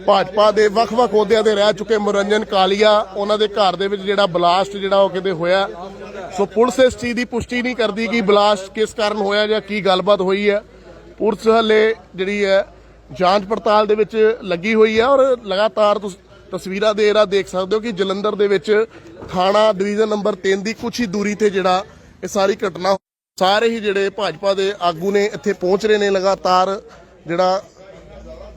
ਭਾਜਪਾ ਦੇ ਵੱਖ-ਵੱਖ ਅਹੁਦਿਆਂ ਦੇ ਰਹਿ ਚੁੱਕੇ ਮਨੋਰੰਜਨ ਕਾਲੀਆ ਉਹਨਾਂ ਦੇ ਘਰ ਦੇ ਵਿੱਚ ਜਿਹੜਾ ਬਲਾਸਟ ਜਿਹੜਾ ਉਹ ਕਿਤੇ ਹੋਇਆ। ਸੋ ਪੁਲਿਸ ਇਸ ਚੀਜ਼ ਦੀ ਪੁਸ਼ਟੀ ਨਹੀਂ ਕਰਦੀ ਕਿ ਬਲਾਸਟ ਕਿਸ ਕਾਰਨ ਹੋਇਆ ਜਾਂ ਕੀ ਗੱਲਬਾਤ ਹੋਈ ਹੈ। ਪੁਲਿਸ ਹਲੇ ਜਿਹੜੀ ਹੈ, ਜਾਂਚ ਪੜਤਾਲ ਦੇ ਵਿੱਚ ਲੱਗੀ ਹੋਈ ਹੈ ਔਰ ਲਗਾਤਾਰ ਤੁਸੀਂ, ਤਸਵੀਰਾਂ ਦੇ ਰਾ ਦੇਖ ਸਕਦੇ ਹੋ ਕਿ ਜਲੰਧਰ ਦੇ ਵਿੱਚ ਥਾਣਾ ਡਿਵੀਜ਼ਨ ਨੰਬਰ 3 ਦੀ ਕੁਛ ਹੀ ਦੂਰੀ ਤੇ ਜਿਹੜਾ ਇਹ ਸਾਰੀ ਘਟਨਾ ਸਾਰੇ ਹੀ ਜਿਹੜੇ ਭਾਜਪਾ ਦੇ ਆਗੂ ਨੇ ਇੱਥੇ ਪਹੁੰਚ ਰਹੇ ਨੇ ਲਗਾਤਾਰ ਜਿਹੜਾ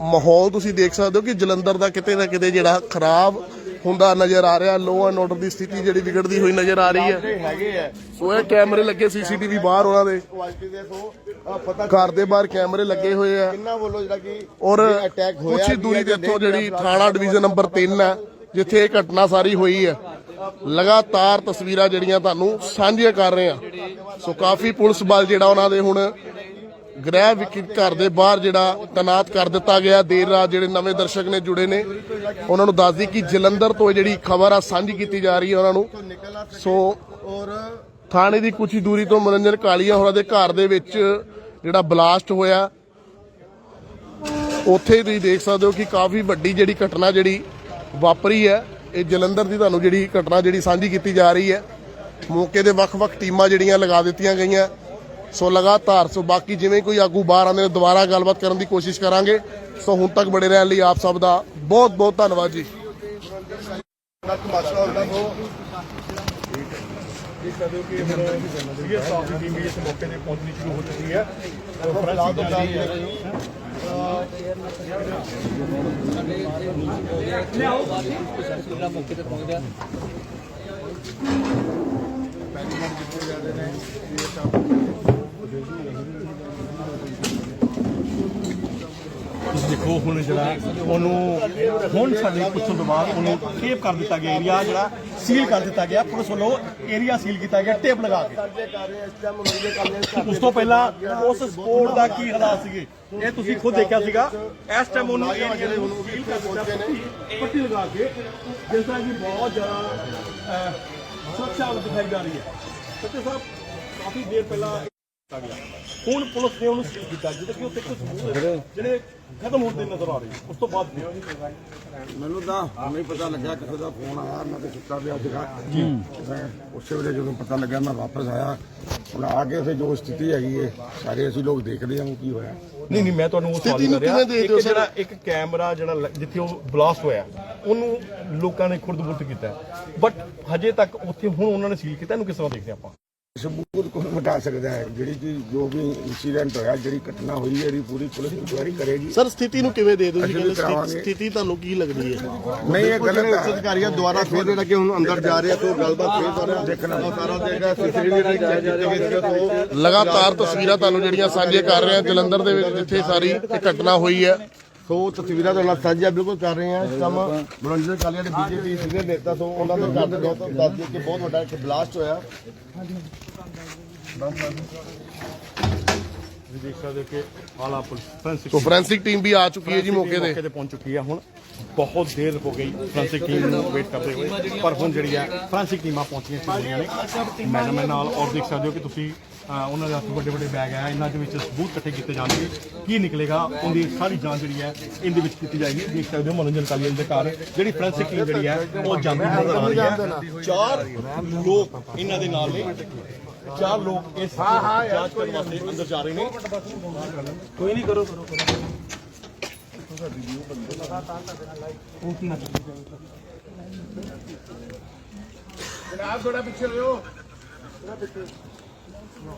ਮਾਹੌਲ ਤੁਸੀਂ ਦੇਖ ਸਕਦੇ ਹੋ ਕਿ ਜਲੰਧਰ ਦਾ ਕਿਤੇ ਨਾ ਕਿਤੇ ਜਿਹੜਾ ਖਰਾਬ ਹੁੰਦਾ ਨਜ਼ਰ ਆ ਰਿਹਾ ਲੋ ਐਂਡ ਆਰਡਰ ਦੀ ਸਥਿਤੀ ਜਿਹੜੀ ਵਿਗੜਦੀ ਹੋਈ ਨਜ਼ਰ ਆ ਰਹੀ ਹੈ। ਹੈਗੇ ਆ। ਸੋ ਇਹ ਕੈਮਰੇ ਲੱਗੇ ਸੀਸੀਟੀਵੀ ਬਾਹਰ ਉਹਨਾਂ ਦੇ। ਕੁਆਲਿਟੀ ਦੇ ਸੋ ਆਹ ਪਤਾ ਘਰ ਦੇ ਬਾਹਰ ਕੈਮਰੇ ਲੱਗੇ ਹੋਏ ਆ। ਕਿੰਨਾ ਵੱਲੋਂ ਜਿਹੜਾ ਕਿ ਔਰ ਹੋਇਆ ਕੁਛ ਹੀ ਦੂਰੀ ਦੇ ਇੱਥੋਂ ਜਿਹੜੀ ਥਾਣਾ ਡਿਵੀਜ਼ਨ ਨੰਬਰ 3 ਹੈ ਜਿੱਥੇ ਇਹ ਘਟਨਾ ਸਾਰੀ ਹੋਈ ਹੈ। ਲਗਾਤਾਰ ਤਸਵੀਰਾਂ ਜਿਹੜੀਆਂ ਤੁਹਾਨੂੰ ਸਾਂਝੀਆਂ ਕਰ ਰਹੇ ਆ ਸੋ ਕਾਫੀ ਪੁਲਿਸ ਬਲ ਜਿਹੜਾ ਉਹਨਾਂ ਦੇ ਹੁਣ ਗ੍ਰਹਿ ਵਿਖੇ ਘਰ ਦੇ ਬਾਹਰ ਜਿਹੜਾ ਤਨਾਤ ਕਰ ਦਿੱਤਾ ਗਿਆ। ਦੇਰ ਰਾਤ ਜਿਹੜੇ ਨਵੇਂ ਦਰਸ਼ਕ ਨੇ ਜੁੜੇ ਨੇ। ਉਹਨਾਂ ਨੂੰ ਦੱਸਦੀ ਕਿ ਜਲੰਧਰ ਤੋਂ ਇਹ ਜਿਹੜੀ ਖਬਰ ਆ, ਸਾਂਝੀ ਕੀਤੀ ਜਾ ਰਹੀ ਹੈ ਉਹਨਾਂ ਨੂੰ। ਸੋ ਥਾਣੇ ਦੀ ਕੁਛ ਦੂਰੀ ਤੋਂ ਮਨੋਰੰਜਨ ਕਾਲੀਆ ਹੋਰਾਂ ਦੇ ਘਰ ਦੇ ਵਿੱਚ ਜਿਹੜਾ ਬਲਾਸਟ ਹੋਇਆ। ਉੱਥੇ ਤੁਸੀਂ ਦੇਖ ਸਕਦੇ ਹੋ ਕਿ ਕਾਫੀ ਵੱਡੀ ਜਿਹੜੀ ਘਟਨਾ ਜਿਹੜੀ ਵਾਪਰੀ ਹੈ। ਇਹ ਜਲੰਧਰ ਦੀ ਤੁਹਾਨੂੰ ਜਿਹੜੀ ਘਟਨਾ ਜਿਹੜੀ ਸਾਂਝੀ ਕੀਤੀ ਜਾ ਰਹੀ ਹੈ। ਮੌਕੇ ਦੇ ਵੱਖ-ਵੱਖ ਟੀਮਾਂ ਜਿਹੜੀਆਂ ਲਗਾ ਦਿੱਤੀਆਂ ਗਈਆਂ। ਸੋ ਲਗਾਤਾਰ, ਸੋ ਬਾਕੀ ਜਿਵੇਂ ਕੋਈ ਆਗੂ ਬਾਹਰ ਆਉਂਦੇ ਨੇ, ਦੁਬਾਰਾ ਗੱਲਬਾਤ ਕਰਨ ਦੀ ਕੋਸ਼ਿਸ਼ ਕਰਾਂਗੇ। ਸੋ ਹੁਣ ਤੱਕ ਬੜੇ ਰਹਿਣ ਲਈ ਆਪ ਸਭ ਦਾ ਬਹੁਤ-ਬਹੁਤ ਧੰਨਵਾਦ ਜੀ। ਨਾ ਤਮਾਸ਼ਾ ਹੁੰਦਾ ਸੋ ਸੀਰੀਅਸ ਦੀ ਟੀਮ ਇਸ ਮੌਕੇ ਤੇ ਪਹੁੰਚਣੀ ਸ਼ੁਰੂ ਹੋ ਚੁੱਕੀ ਹੈ ਫਿਲਹਾਲ ਤਾਂ ਜਾ ਰਹੀ ਹੈ ਤੁਸੀਂ ਦੇਖੋ ਹੁਣ ਜਿਹੜਾ ਉਹਨੂੰ ਹੁਣ ਸਾਡੇ ਪੁੱਛਣ ਤੋਂ ਬਾਅਦ ਉਹਨੂੰ ਟੇਪ ਕਰ ਦਿੱਤਾ ਗਿਆ ਏਰੀਆ ਜਿਹੜਾ ਸੀਲ ਕਰ ਦਿੱਤਾ ਗਿਆ, ਪੁਲਿਸ ਵੱਲੋਂ ਏਰੀਆ ਸੀਲ ਕੀਤਾ ਗਿਆ ਟੇਪ ਲਗਾ ਕੇ। ਉਸ ਤੋਂ ਪਹਿਲਾਂ ਉਸ ਸਪੋਰਟ ਦਾ ਕੀ ਹਾਲਾਤ ਸੀਗੇ? ਇਹ ਤੁਸੀਂ ਖੁਦ ਦੇਖਿਆ ਸੀਗਾ। ਇਸ ਟਾਈਮ ਉਹਨੂੰ ਏਰੀਆ ਨੂੰ ਸੀਲ ਕਰ ਦਿੱਤਾ, ਪੱਟੀ- ਲਗਾ ਕੇ, ਜਿਸ ਤਰ੍ਹਾਂ ਕਿ ਬਹੁਤ ਜ਼ਿਆਦਾ ਸੁਰੱਖਿਆ ਦਿਖਾਈ ਜਾ ਰਹੀ ਹੈ। ਸੱਚੇ ਸਾਹਿਬ, ਕਾਫੀ ਦੇਰ ਪਹਿਲਾਂ ਕੀਤਾ ਗਿਆ। ਹੁਣ ਪੁਲਿਸ ਨੇ ਉਹਨੂੰ ਸੀਲ ਕੀਤਾ ਜਿਹਦੇ ਕਿ ਉੱਤੇ ਕੁਝ ਜਿਹੜੇ ਖਤਮ ਹੁੰਦੇ ਨਜ਼ਰ ਆ ਰਹੇ ਉਸ ਤੋਂ ਬਾਅਦ ਮੈਨੂੰ ਤਾਂ ਹੁਣੇ ਪਤਾ ਲੱਗਿਆ ਕਿਸੇ ਦਾ ਫੋਨ ਆਇਆ ਮੈਂ ਤੇ ਸੁੱਤਾ ਪਿਆ ਸੀਗਾ। ਜੀ। ਮੈਂ ਉਸੇ ਵੇਲੇ ਜਦੋਂ ਪਤਾ ਲੱਗਿਆ ਮੈਂ ਵਾਪਸ ਆਇਆ। ਹੁਣ ਆ ਕੇ ਫਿਰ ਜੋ ਸਥਿਤੀ ਹੈਗੀ ਹੈ ਸਾਰੇ ਅਸੀਂ ਲੋਕ ਦੇਖਦੇ ਹਾਂ ਕੀ ਹੋਇਆ। ਨਹੀਂ ਨਹੀਂ ਮੈਂ ਤੁਹਾਨੂੰ ਉਹ ਸਵਾਲ ਕਰ ਰਿਹਾ ਇੱਕ? ਜਿਹੜਾ ਇੱਕ ਕੈਮਰਾ ਜਿਹੜਾ ਜਿੱਥੇ ਉਹ ਬਲਾਸਟ ਹੋਇਆ ਉਹਨੂੰ ਲੋਕਾਂ ਨੇ ਖੁਰਦ-ਬੁਰਦ ਕੀਤਾ। ਬਟ ਹਜੇ ਤੱਕ ਉੱਥੇ ਹੁਣ ਉਹਨਾਂ ਨੇ ਸੀਲ ਕੀਤਾ ਇਹਨੂੰ ਕਿਸ ਤਰ੍ਹਾਂ ਦੇਖਦੇ ਆਪਾਂ? ਸਬੂਤ ਕੋਣ ਮਿਟਾ ਸਕਦਾ ਹੈ? ਜਿਹੜੀ ਕਿ ਜੋ ਵੀ ਇਨਸੀਡੈਂਟ ਹੋਇਆ ਜਿਹੜੀ ਘਟਨਾ ਹੋਈ ਹੈ ਇਹਦੀ ਪੂਰੀ ਪੁਲਿਸ ਇਨਕੁਆਇਰੀ ਕਰੇਗੀ। ਸਰ ਸਥਿਤੀ ਨੂੰ ਕਿਵੇਂ ਦੇ ਜੀ? ਕਹਿੰਦੇ ਸਥਿਤੀ- ਤੁਹਾਨੂੰ ਕੀ ਲੱਗਦੀ ਹੈ? ਨਹੀਂ ਇਹ ਗਲਤ ਹੈ। ਅਧਿਕਾਰੀਆਂ ਦੁਆਰਾ ਫਿਰ ਜਿਹੜਾ ਕਿ ਹੁਣ ਅੰਦਰ ਜਾ ਰਹੇ ਆ ਤੋਂ ਗੱਲਬਾਤ ਫੇਰ ਸਾਰਾ ਦੇਖਣਾ। ਸਾਰਾ ਦੇਖਦਾ ਸੀਸੀਟੀਵੀ ਦੀ ਚੈੱਕ ਕੀਤੀ ਗਈ ਸੀਗਾ ਤੋਂ ਲਗਾਤਾਰ ਤਸਵੀਰਾਂ ਤੁਹਾਨੂੰ ਜਿਹੜੀਆਂ ਸਾਂਝੇ ਕਰ ਰਹੇ ਹਾਂ ਜਲੰਧਰ ਦੇ ਵਿੱਚ ਜਿੱਥੇ ਸਾਰੀ ਇਹ ਘਟਨਾ ਹੋਈ ਹੈ। ਸੋ ਤਸਵੀਰਾਂ ਤੁਹਾਡੇ ਨਾਲ ਸਾਂਝੀਆਂ ਬਿਲਕੁਲ ਕਰ ਰਹੇ ਹਾਂ। ਇਸ ਮਨੋਰੰਜਨ ਕਾਲੀਆ ਦੇ ਬੀਜੇਪੀ ਸੀਨੀਅਰ ਨੇਤਾ ਤੋਂ ਉਹਨਾਂ ਦੇ ਘਰ ਦੇ ਗੌਤਮ ਦੱਸ ਦਈਏ ਕਿ ਬਹੁਤ ਵੱਡਾ ਇੱਕ ਬਲਾਸਟ ਹੋਇਆ। ਕਿ ਆਲਾ police forensic so forensic team ਵੀ ਆ ਚੁੱਕੀ ਹੈ ਜੀ ਮੌਕੇ ਤੇ। ਮੌਕੇ ਤੇ ਪਹੁੰਚ ਚੁੱਕੀ ਹੈ ਹੁਣ। ਬਹੁਤ ਦੇਰ ਹੋ ਗਈ ਫੋਰੈਂਸਿਕ ਟੀਮ ਨੂੰ ਵੇਟ ਕਰਦੇ ਹੋਏ। ਪਰ ਹੁਣ ਜਿਹੜੀ ਹੈ ਫੋਰੈਂਸਿਕ ਟੀਮਾਂ ਪਹੁੰਚੀਆਂ ਚੁੱਕੀਆਂ ਨੇ। ਮੈਡਮ ਨਾਲ ਔਰ ਦੇਖ ਸਕਦੇ ਹੋ ਕਿ ਤੁਸੀਂ ਉਹਨਾਂ ਦੇ ਹੱਥ ਵੱਡੇ ਵੱਡੇ ਬੈਗ ਹੈ ਇਹਨਾਂ ਦੇ ਵਿੱਚ ਸਬੂਤ ਇਕੱਠੇ ਕੀਤੇ ਜਾਣਗੇ। ਕੀ ਨਿਕਲੇਗਾ ਉਹਦੀ ਸਾਰੀ ਜਾਂਚ ਜਿਹੜੀ ਹੈ ਇਹਦੇ ਵਿੱਚ ਕੀਤੀ ਜਾਏਗੀ। ਦੇਖ ਸਕਦੇ ਹੋ ਮਨੋਰੰਜਨ ਕਾਲੀਆ ਦੇ ਘਰ ਜਿਹੜੀ ਫੋਰੈਂਸਿਕ ਟੀਮ ਜਿਹੜੀ ਹੈ ਉਹ ਜਾਂਦੀ ਨਜ਼ਰ ਆ ਰਹੀ ਹੈ। ਚਾਰ ਲੋਕ ਇਹਨਾਂ ਦੇ ਨਾਲ ਨੇ। ਚਾਰ ਲੋਕ ਇਸ ਜਾਂਚ ਕਰਨ ਵਾਸਤੇ ਅੰਦਰ ਜਾ ਰਹੇ ਨੇ। ਕੋਈ ਨਹੀਂ ਕਰੋ ਕਰੋ ਜਨਾਬ ਥੋੜਾ ਪਿੱਛੇ ਲਿਓ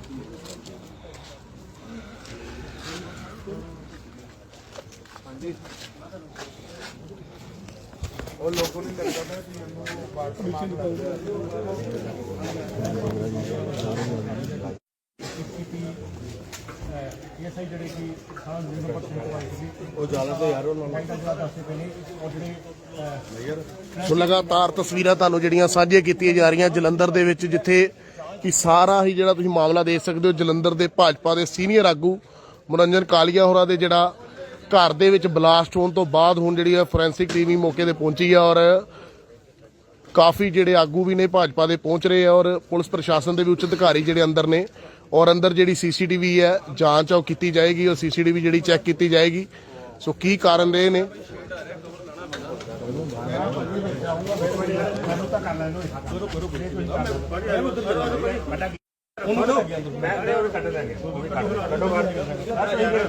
ਐਸਆਈ ਜਿਹੜੇ ਕਿ ਸਾਰਾ ਨਿਰਮਲ ਪੱਤਰ ਤੋਂ ਸੀ ਉਹ ਜਾਣਾ ਤੇ ਯਾਰ ਉਹਨਾਂ ਨੂੰ ਦੱਸਦੇ ਪਏ ਨੇ ਉਹ ਜਿਹੜੇ ਸੋ ਲਗਾਤਾਰ ਤਸਵੀਰਾਂ ਤੁਹਾਨੂੰ ਜਿਹੜੀਆਂ ਸਾਂਝੀਆਂ ਕੀਤੀਆਂ ਜਾ ਰਹੀਆਂ ਜਲੰਧਰ ਦੇ ਵਿੱਚ, ਜਿੱਥੇ ਕਿ ਸਾਰਾ ਹੀ ਜਿਹੜਾ ਤੁਸੀਂ ਮਾਮਲਾ ਦੇਖ ਸਕਦੇ ਹੋ, ਜਲੰਧਰ ਦੇ ਭਾਜਪਾ ਦੇ ਸੀਨੀਅਰ ਆਗੂ ਮਨੋਰੰਜਨ ਕਾਲੀਆ ਹੋਰਾਂ ਦੇ ਜਿਹੜਾ ਘਰ ਦੇ ਵਿੱਚ ਬਲਾਸਟ ਹੋਣ ਤੋਂ ਬਾਅਦ ਹੁਣ ਜਿਹੜੀ ਹੈ ਫੋਰੈਂਸਿਕ ਟੀਮ ਵੀ ਮੌਕੇ ਤੇ ਪਹੁੰਚੀ ਹੈ ਔਰ ਕਾਫੀ ਜਿਹੜੇ ਆਗੂ ਵੀ ਨੇ ਭਾਜਪਾ ਦੇ ਪਹੁੰਚ ਰਹੇ ਆ ਔਰ ਪੁਲਿਸ ਪ੍ਰਸ਼ਾਸਨ ਦੇ ਵੀ ਉੱਚ ਅਧਿਕਾਰੀ ਜਿਹੜੇ ਅੰਦਰ ਨੇ ਔਰ ਅੰਦਰ ਜਿਹੜੀ ਸੀਸੀਟੀਵੀ ਹੈ, ਜਾਂਚ ਆ ਉਹ ਕੀਤੀ ਜਾਏਗੀ ਔਰ ਸੀਸੀਟੀਵੀ ਜਿਹੜੀ ਚੈੱਕ ਕੀਤੀ ਜਾਏਗੀ। ਸੋ ਕੀ ਕਾਰਨ ਰਹੇ ਨੇ?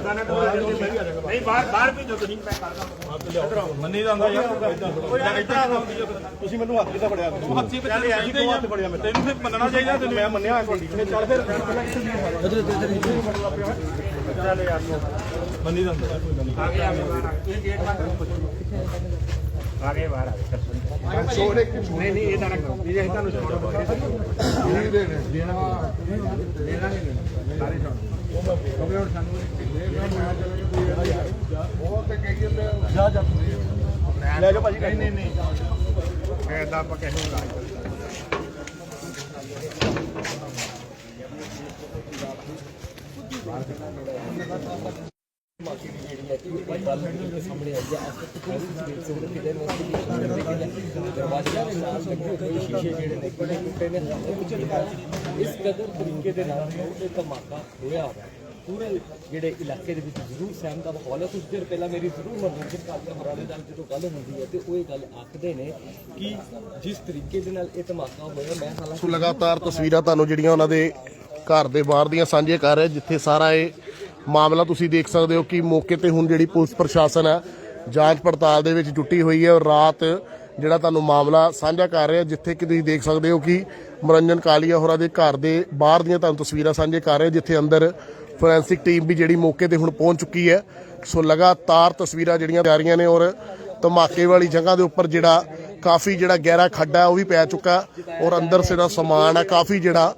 ਨਹੀਂ ਬਾਹਰ ਬਾਹਰ ਭੇਜੋ ਤੁਸੀਂ। ਮੈਂ ਕਰਦਾ ਮੰਨੀ ਜਾਂਦਾ ਯਾਰ ਇਦਾਂ ਤੁਸੀਂ ਮੈਨੂੰ ਹੱਥ ਕਿੱਦਾਂ ਫੜਿਆ ਹੱਥੀ ਤੇ ਚੱਲ ਆਈ ਤੇ ਹੱਥ ਫੜਿਆ ਮੈਂ ਤੈਨੂੰ ਫਿਰ ਮੰਨਣਾ ਚਾਹੀਦਾ ਤੈਨੂੰ ਮੈਂ ਮੰਨਿਆ ਫਿਰ ਚੱਲ ਫਿਰ ਚੱਲ ਯਾਰ ਮੰਨੀ ਜਾਂਦਾ ਕੋਈ ਗੱਲ ਨਹੀਂ ਆਗੇ ਬਾਹਰ ਆ ਨਹੀਂ ਨਹੀਂ ਇਹ ਤਾਂ ਨਾ ਕਰੋ ਇਹ ਤੁਹਾਨੂੰ ਛੋੜ। ਬੋਲੇ ਲੈ ਜਾਓ ਭਾਜੀ। ਨਹੀਂ ਨਹੀਂ ਨਹੀਂ। ਐਦਾਂ ਆਪਾਂ ਕਿਸੇ ਨੂੰ ਇਲਾਜ ਕਰਦੇ ਇਸ ਕਦਰ ਤਰੀਕੇ ਦੇ ਨਾਲ ਇਹ ਧਮਾਕਾ ਹੋਇਆ ਵਾ ਪੂਰੇ ਜਿਹੜੇ ਇਲਾਕੇ ਦੇ ਵਿੱਚ ਜ਼ਰੂਰ ਸਹਿਮ ਦਾ ਮਾਹੌਲ ਹੈ ਕੁਝ ਦੇਰ ਪਹਿਲਾਂ ਮੇਰੀ ਜ਼ਰੂਰ ਮਨੋਰੰਜਨ ਕਾਲੀਆ ਦੇ ਨਾਲ ਜਦੋਂ ਗੱਲ ਹੁੰਦੀ ਹੈ ਤੇ ਉਹ ਇਹ ਗੱਲ ਆਖਦੇ ਨੇ ਕਿ ਜਿਸ ਤਰੀਕੇ ਦੇ ਨਾਲ ਇਹ ਧਮਾਕਾ ਹੋਇਆ ਮੈਂ ਹਾਲਾਂਕਿ ਸੋ ਲਗਾਤਾਰ ਤਸਵੀਰਾਂ ਤੁਹਾਨੂੰ ਜਿਹੜੀਆਂ ਉਹਨਾਂ ਦੇ ਘਰ ਦੇ ਬਾਹਰ ਦੀਆਂ ਸਾਂਝੀਆਂ ਕਰ ਰਿਹਾ ਜਿੱਥੇ ਸਾਰਾ ਇਹ ਮਾਮਲਾ ਤੁਸੀਂ ਦੇਖ ਸਕਦੇ ਹੋ ਕਿ ਮੌਕੇ ਤੇ ਹੁਣ ਜਿਹੜੀ ਪੁਲਿਸ ਪ੍ਰਸ਼ਾਸਨ ਹੈ, ਜਾਂਚ ਪੜਤਾਲ ਦੇ ਵਿੱਚ ਜੁਟੀ ਹੋਈ ਹੈ ਔਰ ਰਾਤ ਜਿਹੜਾ ਤੁਹਾਨੂੰ ਮਾਮਲਾ ਸਾਂਝਾ ਕਰ ਰਿਹਾ, ਜਿੱਥੇ ਕਿ ਤੁਸੀਂ ਦੇਖ ਸਕਦੇ ਹੋ ਕਿ ਮਨੋਰੰਜਨ ਕਾਲੀਆ ਹੋਰਾਂ ਦੇ ਘਰ ਦੇ ਬਾਹਰ ਦੀਆਂ ਤੁਹਾਨੂੰ ਤਸਵੀਰਾਂ ਸਾਂਝੇ ਕਰ ਰਹੇ, ਜਿੱਥੇ ਅੰਦਰ ਫੋਰੈਂਸਿਕ ਟੀਮ ਵੀ ਜਿਹੜੀ ਮੌਕੇ ਤੇ ਹੁਣ ਪਹੁੰਚ ਚੁੱਕੀ ਹੈ। ਸੋ ਲਗਾਤਾਰ ਤਸਵੀਰਾਂ ਜਿਹੜੀਆਂ ਜਾ ਰਹੀਆਂ ਨੇ ਔਰ ਧਮਾਕੇ ਵਾਲੀ ਜਗ੍ਹਾ ਦੇ ਉੱਪਰ ਜਿਹੜਾ ਕਾਫੀ ਜਿਹੜਾ ਗਹਿਰਾ ਖੱਡਾ ਉਹ ਵੀ ਪੈ ਚੁੱਕਾ ਔਰ ਅੰਦਰ ਜਿਹੜਾ ਸਮਾਨ ਹੈ, ਕਾਫੀ ਜਿਹੜਾ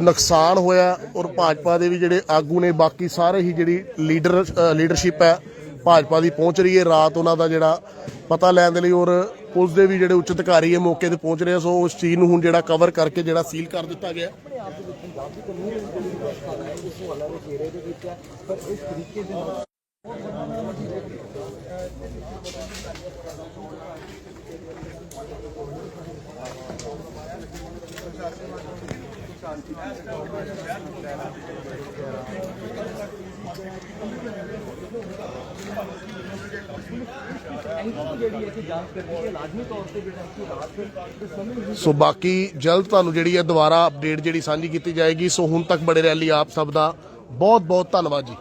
ਨੁਕਸਾਨ ਹੋਇਆ ਔਰ ਭਾਜਪਾ ਦੇ ਵੀ ਜਿਹੜੇ ਆਗੂ ਨੇ, ਬਾਕੀ ਸਾਰੇ ਹੀ ਜਿਹੜੀ ਲੀਡਰ ਲੀਡਰਸ਼ਿਪ ਹੈ, ਭਾਜਪਾ ਦੀ ਪਹੁੰਚ ਰਹੀ ਹੈ ਰਾਤ ਉਹਨਾਂ ਦਾ ਜਿਹੜਾ ਪਤਾ ਲੈਣ ਦੇ ਲਈ ਔਰ ਪੁਲਿਸ ਦੇ ਵੀ ਜਿਹੜੇ ਉੱਚ ਅਧਿਕਾਰੀ ਹੈ, ਮੌਕੇ ਤੇ ਪਹੁੰਚ ਰਹੇ ਆ। ਸੋ ਉਸ ਚੀਜ਼ ਨੂੰ ਹੁਣ ਜਿਹੜਾ ਕਵਰ ਕਰਕੇ ਜਿਹੜਾ ਸੀਲ ਕਰ ਦਿੱਤਾ ਗਿਆ ਪਰ ਇਸ ਤਰੀਕੇ ਦੇ ਨਾਲ ਐਂਗਲ ਜਿਹੜੀ ਹੈ ਕਿ ਜਾਂਚ ਕਰਨੀ ਹੈ ਲਾਜ਼ਮੀ ਤੌਰ ਤੇ ਜਿਹੜਾ ਕਿ ਰਾਤ ਦੇ ਸਮੇਂ ਸੋ ਬਾਕੀ ਜਲਦ ਤੁਹਾਨੂੰ ਜਿਹੜੀ ਹੈ ਦੁਬਾਰਾ ਅਪਡੇਟ ਜਿਹੜੀ ਸਾਂਝੀ ਕੀਤੀ ਜਾਏਗੀ। ਸੋ ਹੁਣ ਤੱਕ ਬੜੇ ਰੈਲੀ ਆਪ ਸਭ ਦਾ। ਬਹੁਤ ਬਹੁਤ ਧੰਨਵਾਦ ਜੀ।